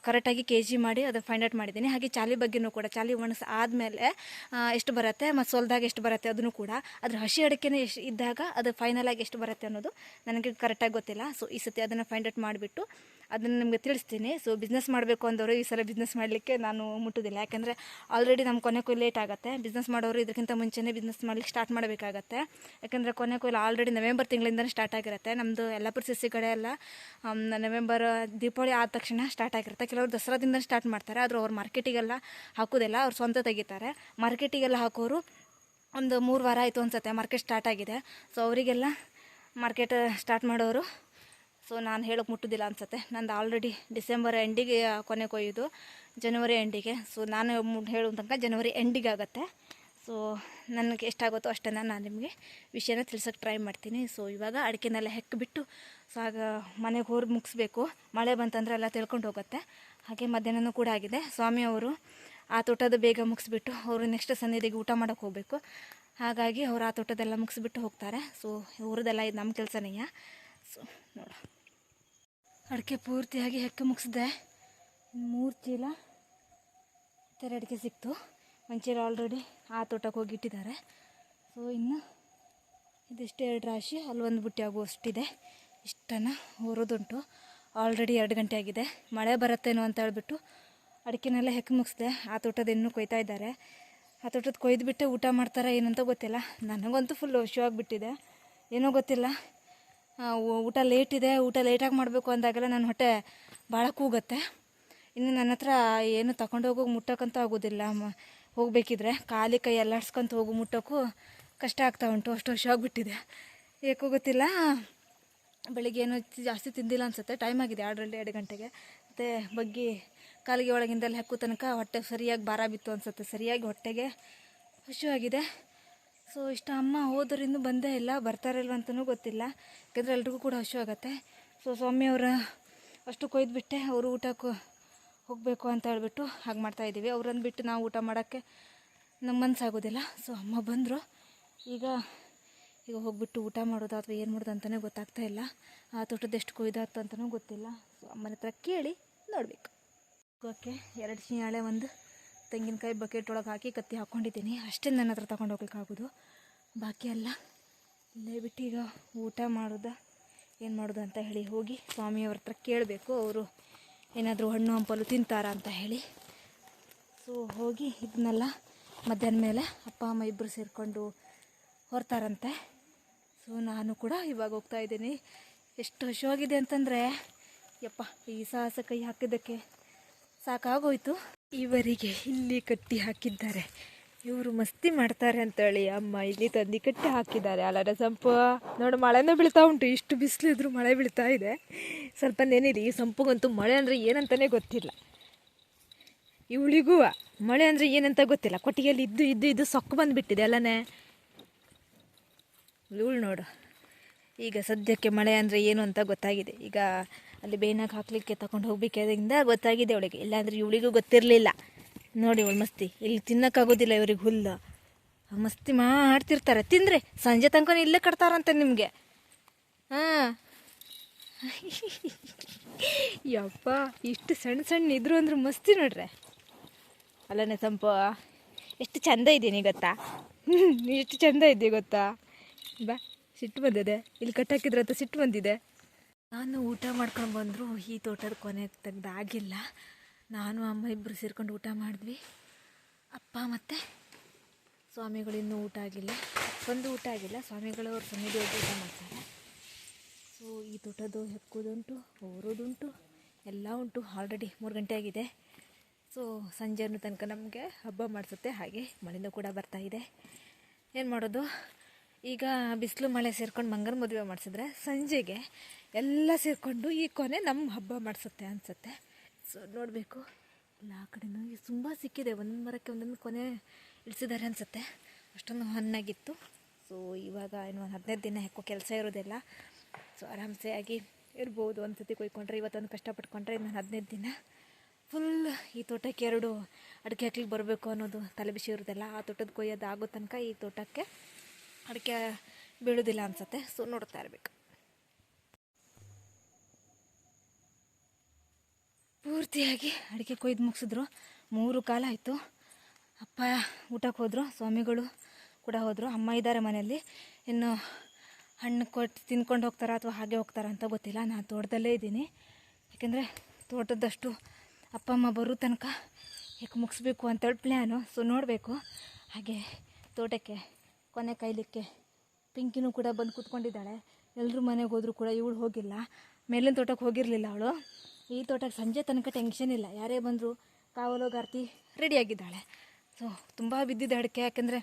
ಕರೆಕ್ಟಾಗಿ ಕೆ ಜಿ ಮಾಡಿ ಅದನ್ನು ಫೈಂಡ್ ಔಟ್ ಮಾಡಿದ್ದೀನಿ. ಹಾಗೆ ಚಾಲಿ ಬಗ್ಗೆನೂ ಕೂಡ ಚಾಲಿ ಒಣಸಿ ಆದಮೇಲೆ ಎಷ್ಟು ಬರುತ್ತೆ, ಮತ್ತು ಸೊಲ್ದಾಗ ಎಷ್ಟು ಬರುತ್ತೆ ಅದನ್ನು ಕೂಡ, ಅದ್ರ ಹಸಿ ಅಡಿಕೆನೇ ಎಷ್ಟು ಇದ್ದಾಗ ಅದು ಫೈನಲ್ ಆಗಿ ಎಷ್ಟು ಬರುತ್ತೆ ಅನ್ನೋದು ನನಗೆ ಕರೆಕ್ಟಾಗಿ ಗೊತ್ತಿಲ್ಲ. ಸೊ ಈ ಸತಿ ಅದನ್ನು ಫೈಂಡ್ ಔಟ್ ಮಾಡಿಬಿಟ್ಟು ಅದನ್ನು ನಿಮಗೆ ತಿಳಿಸ್ತೀನಿ. ಸೊ ಬಿಸ್ನೆಸ್ ಮಾಡಬೇಕು ಅಂದವರು ಈ ಸಲ ಬಿಸ್ನೆಸ್ ಮಾಡಲಿಕ್ಕೆ ನಾನು ಮುಟ್ಟುದಿಲ್ಲ. ಯಾಕೆಂದರೆ ಆಲ್ರೆಡಿ ನಮ್ಮ ಕೊನೆ ಕೊಯ್ಲು ಲೇಟ್ ಆಗುತ್ತೆ. ಬಿಸ್ನೆಸ್ ಮಾಡೋರು ಇದಕ್ಕಿಂತ ಮುಂಚೆನೇ ಬಿಸ್ನೆಸ್ ಮಾಡಲಿಕ್ಕೆ ಸ್ಟಾರ್ಟ್ ಮಾಡಬೇಕಾಗತ್ತೆ. ಯಾಕೆಂದರೆ ಕೊನೆ ಕೊಯ್ಲು ಆಲ್ರೆಡಿ ನವೆಂಬರ್ ತಿಂಗಳಿಂದನೇ ಸ್ಟಾರ್ಟ್ ಆಗಿರುತ್ತೆ. ನಮ್ಮದು ಯಲ್ಲಾಪುರ ಸಿಸಿ ಕಡೆ ಎಲ್ಲ ನವೆಂಬರ್ ದೀಪಾವಳಿ ಆದ ತಕ್ಷಣ ಸ್ಟಾರ್ಟ್ ಆಗಿರುತ್ತೆ. ಕೆಲವರು ದಸರಾದಿಂದ ಸ್ಟಾರ್ಟ್ ಮಾಡ್ತಾರೆ. ಆದರೂ ಅವ್ರು ಮಾರ್ಕೆಟಿಗೆಲ್ಲ ಹಾಕೋದಿಲ್ಲ ಅವ್ರು ಸ್ವಂತ ತೆಗಿತಾರೆ. ಮಾರ್ಕೆಟಿಗೆಲ್ಲ ಹಾಕೋರು ಒಂದು ಮೂರು ವಾರ ಆಯಿತು ಅನ್ಸುತ್ತೆ, ಮಾರ್ಕೆಟ್ ಸ್ಟಾರ್ಟ್ ಆಗಿದೆ. ಸೊ ಅವರಿಗೆಲ್ಲ ಮಾರ್ಕೆಟ್ ಸ್ಟಾರ್ಟ್ ಮಾಡೋರು. ಸೊ ನಾನು ಹೇಳೋಕೆ ಮುಟ್ಟೋದಿಲ್ಲ ಅನ್ಸುತ್ತೆ. ನಂದು ಆಲ್ರೆಡಿ ಡಿಸೆಂಬರ್ ಎಂಡಿಗೆ ಕೊನೆ ಕೊಯ್ಯೋದು ಜನವರಿ ಎಂಡಿಗೆ ಸೊ ನಾನು ಹೇಳೋ ತನಕ ಜನವರಿ ಎಂಡಿಗೆ ಆಗುತ್ತೆ. ಸೊ ನನಗೆ ಎಷ್ಟಾಗುತ್ತೋ ಅಷ್ಟನ್ನು ನಾನು ನಿಮಗೆ ವಿಷಯನ ತಿಳ್ಸೋಕ್ಕೆ ಟ್ರೈ ಮಾಡ್ತೀನಿ. ಸೊ ಇವಾಗ ಅಡಿಕೆನೆಲ್ಲ ಹೆಕ್ಕಿಬಿಟ್ಟು ಸೊ, ಆಗ ಮನೆಗೆ ಹೋರ್ ಮುಗಿಸ್ಬೇಕು. ಮಳೆ ಬಂತಂದ್ರೆ ಎಲ್ಲ ತಿಳ್ಕೊಂಡು ಹೋಗುತ್ತೆ. ಹಾಗೆ ಮಧ್ಯಾಹ್ನನೂ ಕೂಡ ಆಗಿದೆ. ಸ್ವಾಮಿ ಅವರು ಆ ತೋಟದ ಬೇಗ ಮುಗಿಸ್ಬಿಟ್ಟು ಅವರು ನೆಕ್ಸ್ಟ್ ಸನ್ನಿಧಿಗೆ ಊಟ ಮಾಡೋಕೆ ಹೋಗಬೇಕು. ಹಾಗಾಗಿ ಅವ್ರು ಆ ತೋಟದೆಲ್ಲ ಮುಗಿಸ್ಬಿಟ್ಟು ಹೋಗ್ತಾರೆ. ಸೊ ಅವ್ರದ್ದೆಲ್ಲ ಇದು ನಮ್ಮ ಕೆಲಸನೇಯ ಸೊ ನೋಡು. ಅಡಿಕೆ ಪೂರ್ತಿಯಾಗಿ ಹೆಕ್ಕೆ ಮುಗಿಸಿದೆ. ಮೂರು ಚೀಲ ತೆರೆ ಅಡಿಕೆ ಸಿಕ್ತು. ಒಂದು ಆಲ್ರೆಡಿ ಆ ತೋಟಕ್ಕೆ ಹೋಗಿ ಇಟ್ಟಿದ್ದಾರೆ. ಸೊ ಇನ್ನು ಇದಿಷ್ಟು ಎರಡು ರಾಶಿ. ಅಲ್ಲೊಂದು ಬುಟ್ಟಿ ಆಗುವಷ್ಟಿದೆ. ಇಷ್ಟನ್ನು ಹೊರೋದುಂಟು. ಆಲ್ರೆಡಿ ಎರಡು ಗಂಟೆ ಆಗಿದೆ. ಮಳೆ ಬರುತ್ತೇನೋ ಅಂತ ಹೇಳ್ಬಿಟ್ಟು ಅಡಿಕೆನೆಲ್ಲ ಹೆಕ್ಕ ಮುಗಿಸ್ದೆ. ಆ ತೋಟದ ಇನ್ನೂ ಕೊಯ್ತಾ ಇದ್ದಾರೆ. ಆ ತೋಟದ ಕೊಯ್ದುಬಿಟ್ಟು ಊಟ ಮಾಡ್ತಾರೆ ಏನಂತ ಗೊತ್ತಿಲ್ಲ. ನನಗಂತೂ ಫುಲ್ ಶೋ ಆಗಿಬಿಟ್ಟಿದೆ ಏನೋ ಗೊತ್ತಿಲ್ಲ. ಊಟ ಲೇಟ್ ಇದೆ. ಊಟ ಲೇಟಾಗಿ ಮಾಡಬೇಕು ಅಂದಾಗೆಲ್ಲ ನನ್ನ ಹೊಟ್ಟೆ ಭಾಳ ಕೂಗುತ್ತೆ. ಇನ್ನು ನನ್ನ ಹತ್ರ ಏನು ತಗೊಂಡು ಹೋಗೋಕೆ ಮುಟ್ಟೋಕ್ಕಂತೂ ಆಗೋದಿಲ್ಲ. ಹೋಗಬೇಕಿದ್ರೆ ಖಾಲಿ ಕೈ ಎಲ್ಲಾಡ್ಸ್ಕೊಂತ ಹೋಗಿ ಮುಟ್ಟೋಕ್ಕೂ ಕಷ್ಟ ಆಗ್ತಾ ಉಂಟು. ಅಷ್ಟು ವರ್ಷ ಆಗಿಬಿಟ್ಟಿದೆ ಏಕೋ ಗೊತ್ತಿಲ್ಲ. ಬೆಳಿಗ್ಗೆ ಏನು ಜಾಸ್ತಿ ತಿಂದಿಲ್ಲ ಅನ್ಸುತ್ತೆ. ಟೈಮ್ ಆಗಿದೆ ಎರಡರಲ್ಲಿ ಎರಡು ಗಂಟೆಗೆ. ಮತ್ತು ಬಗ್ಗಿ ಕಾಲಿಗೆ ಒಳಗಿಂದಲ್ಲಿ ಹಾಕೋ ತನಕ ಹೊಟ್ಟೆ ಸರಿಯಾಗಿ ಭಾರ ಬಿತ್ತು ಅನ್ಸುತ್ತೆ. ಸರಿಯಾಗಿ ಹೊಟ್ಟೆಗೆ ಹಸಿವಾಗಿದೆ ಸೊ ಇಷ್ಟ ಅಮ್ಮ ಹೋದ್ರಿಂದ ಬಂದೇ ಇಲ್ಲ ಬರ್ತಾರಲ್ವ ಅಂತಲೂ ಗೊತ್ತಿಲ್ಲ. ಯಾಕಂದರೆ ಎಲ್ರಿಗೂ ಕೂಡ ಹಸಿವಾಗತ್ತೆ ಸೊ ಸ್ವಾಮಿ ಅವರ ಅಷ್ಟು ಕೊಯ್ದುಬಿಟ್ಟೆ ಅವರು ಊಟಕ್ಕೆ ಹೋಗಬೇಕು ಅಂತ ಹೇಳ್ಬಿಟ್ಟು ಹಾಗೆ ಮಾಡ್ತಾಯಿದ್ದೀವಿ ಅವ್ರನ್ನ ಬಿಟ್ಟು ನಾವು ಊಟ ಮಾಡೋಕ್ಕೆ ನಮ್ಮ ಮನಸ್ಸಾಗೋದಿಲ್ಲ ಸೊ ಅಮ್ಮ ಬಂದರು. ಈಗ ಈಗ ಹೋಗ್ಬಿಟ್ಟು ಊಟ ಮಾಡೋದು ಅಥವಾ ಏನು ಮಾಡೋದು ಅಂತಲೇ ಗೊತ್ತಾಗ್ತಾ ಇಲ್ಲ. ಆ ತೋಟದ ಎಷ್ಟು ಕೊಯ್ದಾಗ್ತು ಅಂತಲೂ ಗೊತ್ತಿಲ್ಲ. ಸೊ ಅಮ್ಮನ ಹತ್ರ ಕೇಳಿ ನೋಡಬೇಕು. ಓಕೆ ಎರಡು ಶಿಯಾಳೆ ಒಂದು ತೆಂಗಿನಕಾಯಿ ಬಕೆಟ್ ಒಳಗೆ ಹಾಕಿ ಕತ್ತಿ ಹಾಕ್ಕೊಂಡಿದ್ದೀನಿ. ಅಷ್ಟೇ ನನ್ನ ಹತ್ರ ತಗೊಂಡು ಹೋಗ್ಲಿಕ್ಕಾಗೋದು. ಬಾಕಿ ಎಲ್ಲ ಇಲ್ಲೇ ಈಗ ಊಟ ಮಾಡೋದ, ಏನು ಮಾಡೋದು ಅಂತ ಹೇಳಿ ಹೋಗಿ ಸ್ವಾಮಿಯವ್ರ ಹತ್ರ ಕೇಳಬೇಕು. ಅವರು ಏನಾದರೂ ಹಣ್ಣು ಹಂಪಲು ತಿಂತಾರ ಅಂತ ಹೇಳಿ. ಸೊ ಹೋಗಿ ಇದನ್ನೆಲ್ಲ ಮಧ್ಯಾಹ್ನ ಮೇಲೆ ಅಪ್ಪ, ಅಮ್ಮ ಇಬ್ಬರು ಸೇರಿಕೊಂಡು ಹೊರ್ತಾರಂತೆ. ಸೊ ನಾನು ಕೂಡ ಇವಾಗ ಹೋಗ್ತಾ ಇದ್ದೀನಿ. ಎಷ್ಟು ಹಸಿವಾಗಿದೆ ಅಂತಂದರೆ, ಯಪ್ಪ, ಈ ಸಾಹಸ ಕೈ ಹಾಕಿದ್ದಕ್ಕೆ ಸಾಕಾಗೋಯ್ತು. ಇವರಿಗೆ ಇಲ್ಲಿ ಕಟ್ಟಿ ಹಾಕಿದ್ದಾರೆ. ಇವರು ಮಸ್ತಿ ಮಾಡ್ತಾರೆ ಅಂತೇಳಿ ಅಮ್ಮ ಇಲ್ಲಿ ತಂದು ಕಟ್ಟಿ ಹಾಕಿದ್ದಾರೆ. ಅಲ್ಲರ ಸಂಪು, ನೋಡು ಮಳೆನೂ ಬೀಳ್ತಾ ಉಂಟು. ಇಷ್ಟು ಬಿಸಿಲಿದ್ರು ಮಳೆ ಬೀಳ್ತಾ ಇದೆ. ಸ್ವಲ್ಪ ನೆನಿರಿ. ಈ ಸಂಪುಗಂತೂ ಮಳೆ ಅಂದರೆ ಏನಂತಲೇ ಗೊತ್ತಿಲ್ಲ. ಇವಳಿಗೂ ಮಳೆ ಅಂದರೆ ಏನಂತ ಗೊತ್ತಿಲ್ಲ. ಕೊಟ್ಟಿಗೆಯಲ್ಲಿ ಇದ್ದು ಇದ್ದು ಇದ್ದು ಸೊಕ್ಕು ಬಂದುಬಿಟ್ಟಿದೆ ಅಲ್ಲನೇ. ಇವಳು ನೋಡು. ಈಗ ಸದ್ಯಕ್ಕೆ ಮಳೆ ಅಂದರೆ ಏನು ಅಂತ ಗೊತ್ತಾಗಿದೆ. ಈಗ ಅಲ್ಲಿ ಬೇನಾಗ ಹಾಕಲಿಕ್ಕೆ ತಗೊಂಡು ಹೋಗ್ಬೇಕಾದ್ರಿಂದ ಗೊತ್ತಾಗಿದೆ ಅವಳಿಗೆ. ಇಲ್ಲಾಂದ್ರೆ ಇವಳಿಗೂ ಗೊತ್ತಿರಲಿಲ್ಲ. ನೋಡಿ ಇವಳು ಮಸ್ತಿ. ಇಲ್ಲಿ ತಿನ್ನೋಕ್ಕಾಗೋದಿಲ್ಲ ಇವ್ರಿಗೆ ಹುಲ್ಲು. ಮಸ್ತಿ ಮಾಡ್ತಿರ್ತಾರೆ. ತಿಂದರೆ ಸಂಜೆ ತನಕ ಇಲ್ಲೇ ಕಟ್ತಾರಂತೆ ನಿಮಗೆ. ಹಾಂ. ಯಪ್ಪ, ಇಷ್ಟು ಸಣ್ಣ ಸಣ್ಣ ಇದ್ರು ಅಂದ್ರೆ ಮಸ್ತಿ ನೋಡ್ರೆ. ಅಲ್ಲನೇ ಸಂಪ ಎಷ್ಟು ಚಂದ ಇದ್ದೀನಿ ಗೊತ್ತಾ? ಎಷ್ಟು ಚಂದ ಇದ್ದೆ ಗೊತ್ತಾ? ಬಾ, ಸಿಟ್ಟು ಬಂದಿದೆ. ಇಲ್ಲಿ ಕಟ್ಟಾಕಿದ್ರೆ ಅಂತ ಸಿಟ್ಟು ಬಂದಿದೆ. ನಾನು ಊಟ ಮಾಡ್ಕೊಂಡು ಬಂದರು, ಈ ತೋಟದ ಕೊನೆ ತೆಗ್ದಾಗಿಲ್ಲ ನಾನು, ಅಮ್ಮ ಇಬ್ಬರು ಸೇರ್ಕೊಂಡು ಊಟ ಮಾಡಿದ್ವಿ. ಅಪ್ಪ ಮತ್ತು ಸ್ವಾಮಿಗಳು ಇನ್ನೂ ಊಟ ಆಗಿಲ್ಲ. ಒಂದು ಊಟ ಆಗಿಲ್ಲ, ಸ್ವಾಮಿಗಳು ಅವ್ರ ಸನ್ನಿಧಿ ಹೋಗಿ ಊಟ ಮಾಡ್ತಾರೆ. ಸೊ ಈ ತೋಟದ್ದು ಹೆಕ್ಕೋದುಂಟು ಓರೋದುಂಟು ಎಲ್ಲ ಉಂಟು. ಆಲ್ರೆಡಿ ಮೂರು ಗಂಟೆ ಆಗಿದೆ. ಸೊ ಸಂಜೆ ಅನ್ನೋ ತನಕ ನಮಗೆ ಹಬ್ಬ ಮಾಡಿಸುತ್ತೆ. ಹಾಗೆ ಮಳೆನೂ ಕೂಡ ಬರ್ತಾ ಇದೆ. ಏನು ಮಾಡೋದು? ಈಗ ಬಿಸಿಲು ಮಳೆ ಸೇರ್ಕೊಂಡು ಮಂಗನ ಮದುವೆ ಮಾಡಿಸಿದ್ರೆ ಸಂಜೆಗೆ ಎಲ್ಲ ಸೇರಿಕೊಂಡು ಈ ಕೊನೆ ನಮ್ಮ ಹಬ್ಬ ಮಾಡಿಸುತ್ತೆ ಅನಿಸುತ್ತೆ. ಸೊ ನೋಡಬೇಕು. ಎಲ್ಲ ಕಡೆನೂ ತುಂಬ ಸಿಕ್ಕಿದೆ. ಒಂದೊಂದು ಮರಕ್ಕೆ ಒಂದೊಂದು ಕೊನೆ ಇಳಿಸಿದ್ದಾರೆ ಅನಿಸುತ್ತೆ. ಅಷ್ಟೊಂದು ಹಣ್ಣಾಗಿತ್ತು. ಸೊ ಇವಾಗ ಇನ್ನು ಒಂದು ಹದಿನೈದು ದಿನ ಯಾಕೋ ಕೆಲಸ ಇರೋದಿಲ್ಲ. ಸೊ ಆರಾಮ್ಸೆ ಆಗಿ ಇರ್ಬೋದು. ಒಂದು ಸತಿ ಕೊಯ್ಕೊಂಡ್ರೆ, ಇವತ್ತೊಂದು ಕಷ್ಟಪಟ್ಕೊಂಡ್ರೆ ಇನ್ನೊಂದು ಹದಿನೈದು ದಿನ. ಫುಲ್ ಈ ತೋಟಕ್ಕೆ ಎರಡು ಅಡಿಕೆ ಹಾಕ್ಲಿಕ್ಕೆ ಬರಬೇಕು ಅನ್ನೋದು ತಲೆ ಬಿಸಿ ಇರೋದಿಲ್ಲ. ಆ ತೋಟದ ಕೊಯ್ಯೋದು ಆಗೋ ತನಕ ಈ ತೋಟಕ್ಕೆ ಅಡಿಕೆ ಬೀಳೋದಿಲ್ಲ ಅನಿಸುತ್ತೆ. ಸೊ ನೋಡ್ತಾ ಇರಬೇಕು. ಪೂರ್ತಿಯಾಗಿ ಅಡಿಕೆ ಕೊಯ್ದು ಮುಗಿಸಿದ್ರು. ಮೂರು ಕಾಲ ಆಯಿತು. ಅಪ್ಪ ಊಟಕ್ಕೆ ಹೋದರು, ಸ್ವಾಮಿಗಳು ಕೂಡ ಹೋದರು. ಅಮ್ಮ ಇದ್ದಾರೆ ಮನೆಯಲ್ಲಿ. ಇನ್ನು ಹಣ್ಣು ಕೊಟ್ಟು ತಿನ್ಕೊಂಡು ಹೋಗ್ತಾರಾ ಅಥವಾ ಹಾಗೆ ಹೋಗ್ತಾರಾ ಅಂತ ಗೊತ್ತಿಲ್ಲ. ನಾನು ತೋಟದಲ್ಲೇ ಇದ್ದೀನಿ. ಯಾಕೆಂದರೆ ತೋಟದಷ್ಟು ಅಪ್ಪ, ಅಮ್ಮ ಬರೋ ತನಕ ಹೇಗೆ ಮುಗಿಸ್ಬೇಕು ಅಂತೇಳಿ ಪ್ಲ್ಯಾನು ಸೊ ನೋಡಬೇಕು. ಹಾಗೆ ತೋಟಕ್ಕೆ, ಕೊನೆ ಕೈಲಿಕ್ಕೆ ಪಿಂಕಿನೂ ಕೂಡ ಬಂದು ಕೂತ್ಕೊಂಡಿದ್ದಾಳೆ. ಎಲ್ಲರೂ ಮನೆಗೆ ಹೋದರೂ ಕೂಡ ಇವಳು ಹೋಗಿಲ್ಲ. ಮೇಲಿನ ತೋಟಕ್ಕೆ ಹೋಗಿರಲಿಲ್ಲ ಅವಳು. ಈ ತೋಟಕ್ಕೆ ಸಂಜೆ ತನಕ ಟೆನ್ಷನ್ ಇಲ್ಲ. ಯಾರೇ ಬಂದರೂ ಕಾವಲೋಗಾರ್ತಿ ರೆಡಿಯಾಗಿದ್ದಾಳೆ ಸೊ ತುಂಬ ಬಿದ್ದಿದೆ ಅಡಿಕೆ. ಯಾಕೆಂದರೆ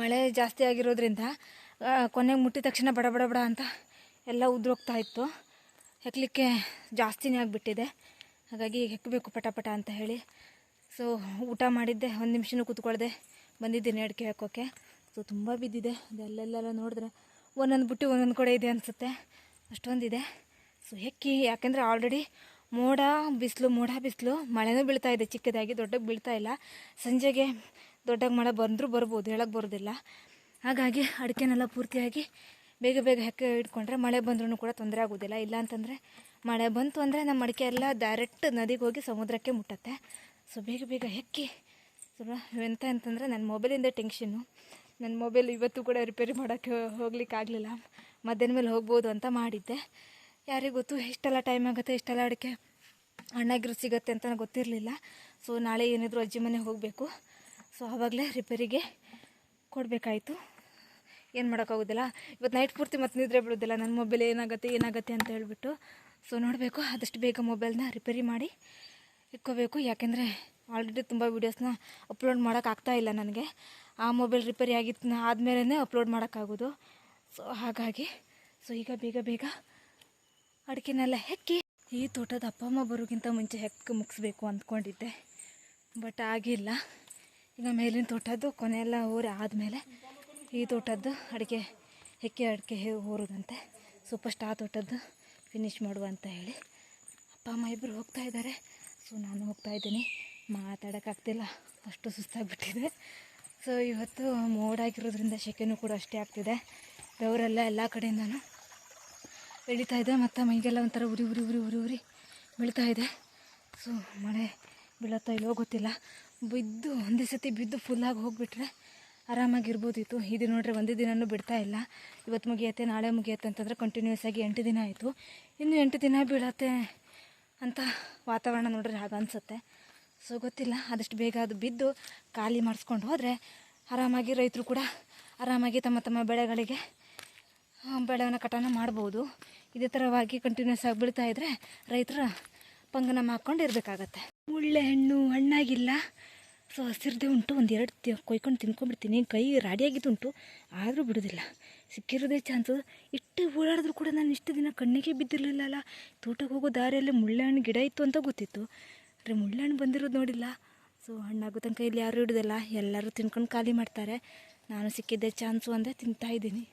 ಮಳೆ ಜಾಸ್ತಿ ಆಗಿರೋದ್ರಿಂದ ಕೊನೆಗೆ ಮುಟ್ಟಿದ ತಕ್ಷಣ ಬಡ ಬಡ ಬಡ ಅಂತ ಎಲ್ಲ ಉದ್ರೋಗ್ತಾ ಇತ್ತು. ಹೆಕ್ಲಿಕ್ಕೆ ಜಾಸ್ತಿನೇ ಆಗಿಬಿಟ್ಟಿದೆ. ಹಾಗಾಗಿ ಹೆಕ್ಕಬೇಕು ಪಟ ಪಟ ಅಂತ ಹೇಳಿ. ಸೊ ಊಟ ಮಾಡಿದ್ದೆ. ಒಂದು ನಿಮಿಷನೂ ಕೂತ್ಕೊಳ್ಳ್ದೆ ಬಂದಿದ್ದೀನಿ ಅಡಿಕೆ ಹಾಕೋಕ್ಕೆ ಸೊ ತುಂಬ ಬಿದ್ದಿದೆ. ಅದೆಲ್ಲೆಲ್ಲ ನೋಡಿದ್ರೆ ಒಂದೊಂದು ಬುಟ್ಟಿ ಒಂದೊಂದು ಕಡೆ ಇದೆ ಅನಿಸುತ್ತೆ. ಅಷ್ಟೊಂದಿದೆ. ಸೊ ಹೆಕ್ಕಿ, ಯಾಕೆಂದರೆ ಆಲ್ರೆಡಿ ಮೋಡ ಬಿಸಿಲು ಮೋಡ ಬಿಸಿಲು, ಮಳೆನೂ ಬೀಳ್ತಾ ಇದೆ ಚಿಕ್ಕದಾಗಿ, ದೊಡ್ಡಗೆ ಬೀಳ್ತಾ ಇಲ್ಲ. ಸಂಜೆಗೆ ದೊಡ್ಡಗೆ ಮಳೆ ಬಂದರೂ ಬರ್ಬೋದು ಹೇಳಕ್ಕೆ ಬರೋದಿಲ್ಲ. ಹಾಗಾಗಿ ಅಡಿಕೆನೆಲ್ಲ ಪೂರ್ತಿಯಾಗಿ ಬೇಗ ಬೇಗ ಹೆಕ್ಕೆ ಇಟ್ಕೊಂಡ್ರೆ ಮಳೆ ಬಂದ್ರೂ ಕೂಡ ತೊಂದರೆ ಆಗೋದಿಲ್ಲ. ಇಲ್ಲ ಅಂತಂದರೆ ಮಳೆ ಬಂತು ಅಂದರೆ ನಮ್ಮ ಅಡಿಕೆ ಎಲ್ಲ ಡೈರೆಕ್ಟ್ ನದಿಗೆ ಹೋಗಿ ಸಮುದ್ರಕ್ಕೆ ಮುಟ್ಟತ್ತೆ. ಸೊ ಬೇಗ ಬೇಗ ಹೆಕ್ಕಿ. ಸೊ ಎಂತ ಅಂತಂದರೆ ನನ್ನ ಮೊಬೈಲಿಂದ ಟೆನ್ಷನ್ನು ನನ್ನ ಮೊಬೈಲ್ ಇವತ್ತು ಕೂಡ ರಿಪೇರಿ ಮಾಡೋಕ್ಕೆ ಹೋಗ್ಲಿಕ್ಕೆ ಆಗಲಿಲ್ಲ ಮಧ್ಯಾಹ್ನ ಮೇಲೆ ಹೋಗ್ಬೋದು ಅಂತ ಮಾಡಿದ್ದೆ. ಯಾರಿಗೆ ಗೊತ್ತು? ಎಷ್ಟೆಲ್ಲ ಟೈಮ್ ಆಗುತ್ತೆ, ಎಷ್ಟೆಲ್ಲ ಅಡಿಕೆ ಅಣ್ಣಗಿರು ಸಿಗುತ್ತೆ ಅಂತ ಗೊತ್ತಿರಲಿಲ್ಲ. ಸೊ ನಾಳೆ ಏನಿದ್ರು ಅಜ್ಜಿ ಮನೆಗೆ ಹೋಗಬೇಕು. ಸೊ ಆವಾಗಲೇ ರಿಪೇರಿಗೆ ಕೊಡಬೇಕಾಯಿತು. ಏನು ಮಾಡೋಕ್ಕಾಗೋದಿಲ್ಲ? ಇವತ್ತು ನೈಟ್ ಪೂರ್ತಿ ಮತ್ತೆ ನಿದ್ರೆ ಬಿಡೋದಿಲ್ಲ. ನನ್ನ ಮೊಬೈಲ್ ಏನಾಗುತ್ತೆ ಏನಾಗುತ್ತೆ ಅಂತ ಹೇಳ್ಬಿಟ್ಟು. ಸೊ ನೋಡಬೇಕು. ಆದಷ್ಟು ಬೇಗ ಮೊಬೈಲ್ನ ರಿಪೇರಿ ಮಾಡಿ ಇಟ್ಕೋಬೇಕು. ಯಾಕೆಂದರೆ ಆಲ್ರೆಡಿ ತುಂಬ ವೀಡಿಯೋಸ್ನ ಅಪ್ಲೋಡ್ ಮಾಡೋಕ್ಕಾಗ್ತಾ ಇಲ್ಲ ನನಗೆ. ಆ ಮೊಬೈಲ್ ರಿಪೇರಿ ಆಗಿತ್ತು ಆದಮೇಲೆ ಅಪ್ಲೋಡ್ ಮಾಡೋಕ್ಕಾಗೋದು. ಸೊ ಹಾಗಾಗಿ. ಸೊ ಈಗ ಬೇಗ ಬೇಗ ಅಡಿಕೆನೆಲ್ಲ ಹೆಕ್ಕಿ ಈ ತೋಟದ ಅಪ್ಪ ಅಮ್ಮ ಬರೋಕ್ಕಿಂತ ಮುಂಚೆ ಹೆಕ್ಕ ಮುಗಿಸ್ಬೇಕು ಅಂದ್ಕೊಂಡಿದ್ದೆ. ಬಟ್ ಆಗಿಲ್ಲ. ಈಗ ಮೇಲಿನ ತೋಟದ್ದು, ಕೊನೆಯೆಲ್ಲ ಊರಿ ಆದಮೇಲೆ ಈ ತೋಟದ್ದು ಅಡಿಕೆ, ಹೆಕ್ಕಿ ಅಡಿಕೆ ಊರೋದಂತೆ ಸೂಪರ್ ಸ್ಟಾರ್ ತೋಟದ್ದು ಫಿನಿಶ್ ಮಾಡುವ ಅಂತ ಹೇಳಿ ಅಪ್ಪ ಅಮ್ಮ ಇಬ್ಬರು ಹೋಗ್ತಾ ಇದ್ದಾರೆ ಸೊ ನಾನು ಹೋಗ್ತಾ ಇದ್ದೀನಿ. ಮಾತಾಡೋಕ್ಕಾಗ್ತಿಲ್ಲ ಅಷ್ಟು ಸುಸ್ತಾಗಿಬಿಟ್ಟಿದೆ. ಸೊ ಇವತ್ತು ಮೋಡಾಗಿರೋದ್ರಿಂದ ಸೆಕೆನೂ ಕೂಡ ಅಷ್ಟೇ ಆಗ್ತಿದೆ. ಬೆವರೆಲ್ಲ ಎಲ್ಲ ಕಡೆಯಿಂದನೂ ಇಳಿತಾ ಇದೆ, ಮತ್ತು ಮೈಗೆಲ್ಲ ಒಂಥರ ಉರಿ ಉರಿ ಉರಿ ಉರಿ ಉರಿ ಬೀಳ್ತಾ ಇದೆ. ಸೊ, ಮಳೆ ಬೀಳತ್ತಾ ಇಲ್ಲೋ ಗೊತ್ತಿಲ್ಲ. ಬಿದ್ದು, ಒಂದೇ ಸತಿ ಬಿದ್ದು ಫುಲ್ಲಾಗಿ ಹೋಗಿಬಿಟ್ರೆ ಆರಾಮಾಗಿರ್ಬೋದಿತ್ತು. ಇದು ನೋಡ್ರೆ, ಒಂದೇ ದಿನವೂ ಬಿಡ್ತಾ ಇಲ್ಲ. ಇವತ್ತು ಮುಗಿಯತ್ತೆ, ನಾಳೆ ಮುಗಿಯತ್ತೆ ಅಂತಂದರೆ ಕಂಟಿನ್ಯೂಸ್ ಆಗಿ ಎಂಟು ದಿನ ಆಯಿತು. ಇನ್ನು ಎಂಟು ದಿನ ಬೀಳತ್ತೆ ಅಂತ ವಾತಾವರಣ ನೋಡ್ರೆ, ಹಾಗೆ ಅನಿಸುತ್ತೆ. ಸೊ, ಗೊತ್ತಿಲ್ಲ, ಆದಷ್ಟು ಬೇಗ ಅದು ಬಿದ್ದು ಖಾಲಿ ಮಾಡಿಸ್ಕೊಂಡು ಹೋದರೆ ಆರಾಮಾಗಿ ರೈತರು ಕೂಡ ಆರಾಮಾಗಿ ತಮ್ಮ ತಮ್ಮ ಬೆಳೆಗಳಿಗೆ ಬೆಳೆಯನ್ನು ಕಟಾನ ಮಾಡ್ಬೋದು. ಇದೇ ಥರವಾಗಿ ಕಂಟಿನ್ಯೂಸ್ ಆಗಿ ಬೀಳ್ತಾ ಇದ್ದರೆ ರೈತರು ಪಂಗನ ಹಾಕ್ಕೊಂಡು ಇರಬೇಕಾಗತ್ತೆ. ಮುಳ್ಳೆ ಹಣ್ಣು ಹಣ್ಣಾಗಿಲ್ಲ. ಸೊ ಹಸಿರದೇ ಉಂಟು, ಒಂದು ಎರಡು ಕೊಯ್ಕೊಂಡು ತಿನ್ಕೊಂಡ್ಬಿಡ್ತೀನಿ. ಕೈ ರಾಡಿಯಾಗಿದ್ದುಂಟು ಆದರೂ ಬಿಡೋದಿಲ್ಲ. ಸಿಕ್ಕಿರೋದೇ ಚಾನ್ಸು ಇಷ್ಟು ಓಡಾಡಿದ್ರು ಕೂಡ ನಾನು ಇಷ್ಟು ದಿನ ಕಣ್ಣಿಗೆ ಬಿದ್ದಿರಲಿಲ್ಲಲ್ಲ. ತೋಟಕ್ಕೆ ಹೋಗೋ ದಾರಿಯಲ್ಲಿ ಮುಳ್ಳೆ ಹಣ್ಣು ಗಿಡ ಇತ್ತು ಅಂತ ಗೊತ್ತಿತ್ತು. ಆದರೆ ಮುಳ್ಳೆ ಹಣ್ಣು ಬಂದಿರೋದು ನೋಡಿಲ್ಲ. ಸೊ ಹಣ್ಣಾಗೋ ತನಕ ಇಲ್ಲಿ ಯಾರೂ ಹಿಡಿದಲ್ಲ ಎಲ್ಲರೂ ತಿನ್ಕೊಂಡು ಖಾಲಿ ಮಾಡ್ತಾರೆ. ನಾನು ಸಿಕ್ಕಿದ್ದೆ ಚಾನ್ಸು ಅಂದರೆ ತಿಂತಾ ಇದ್ದೀನಿ.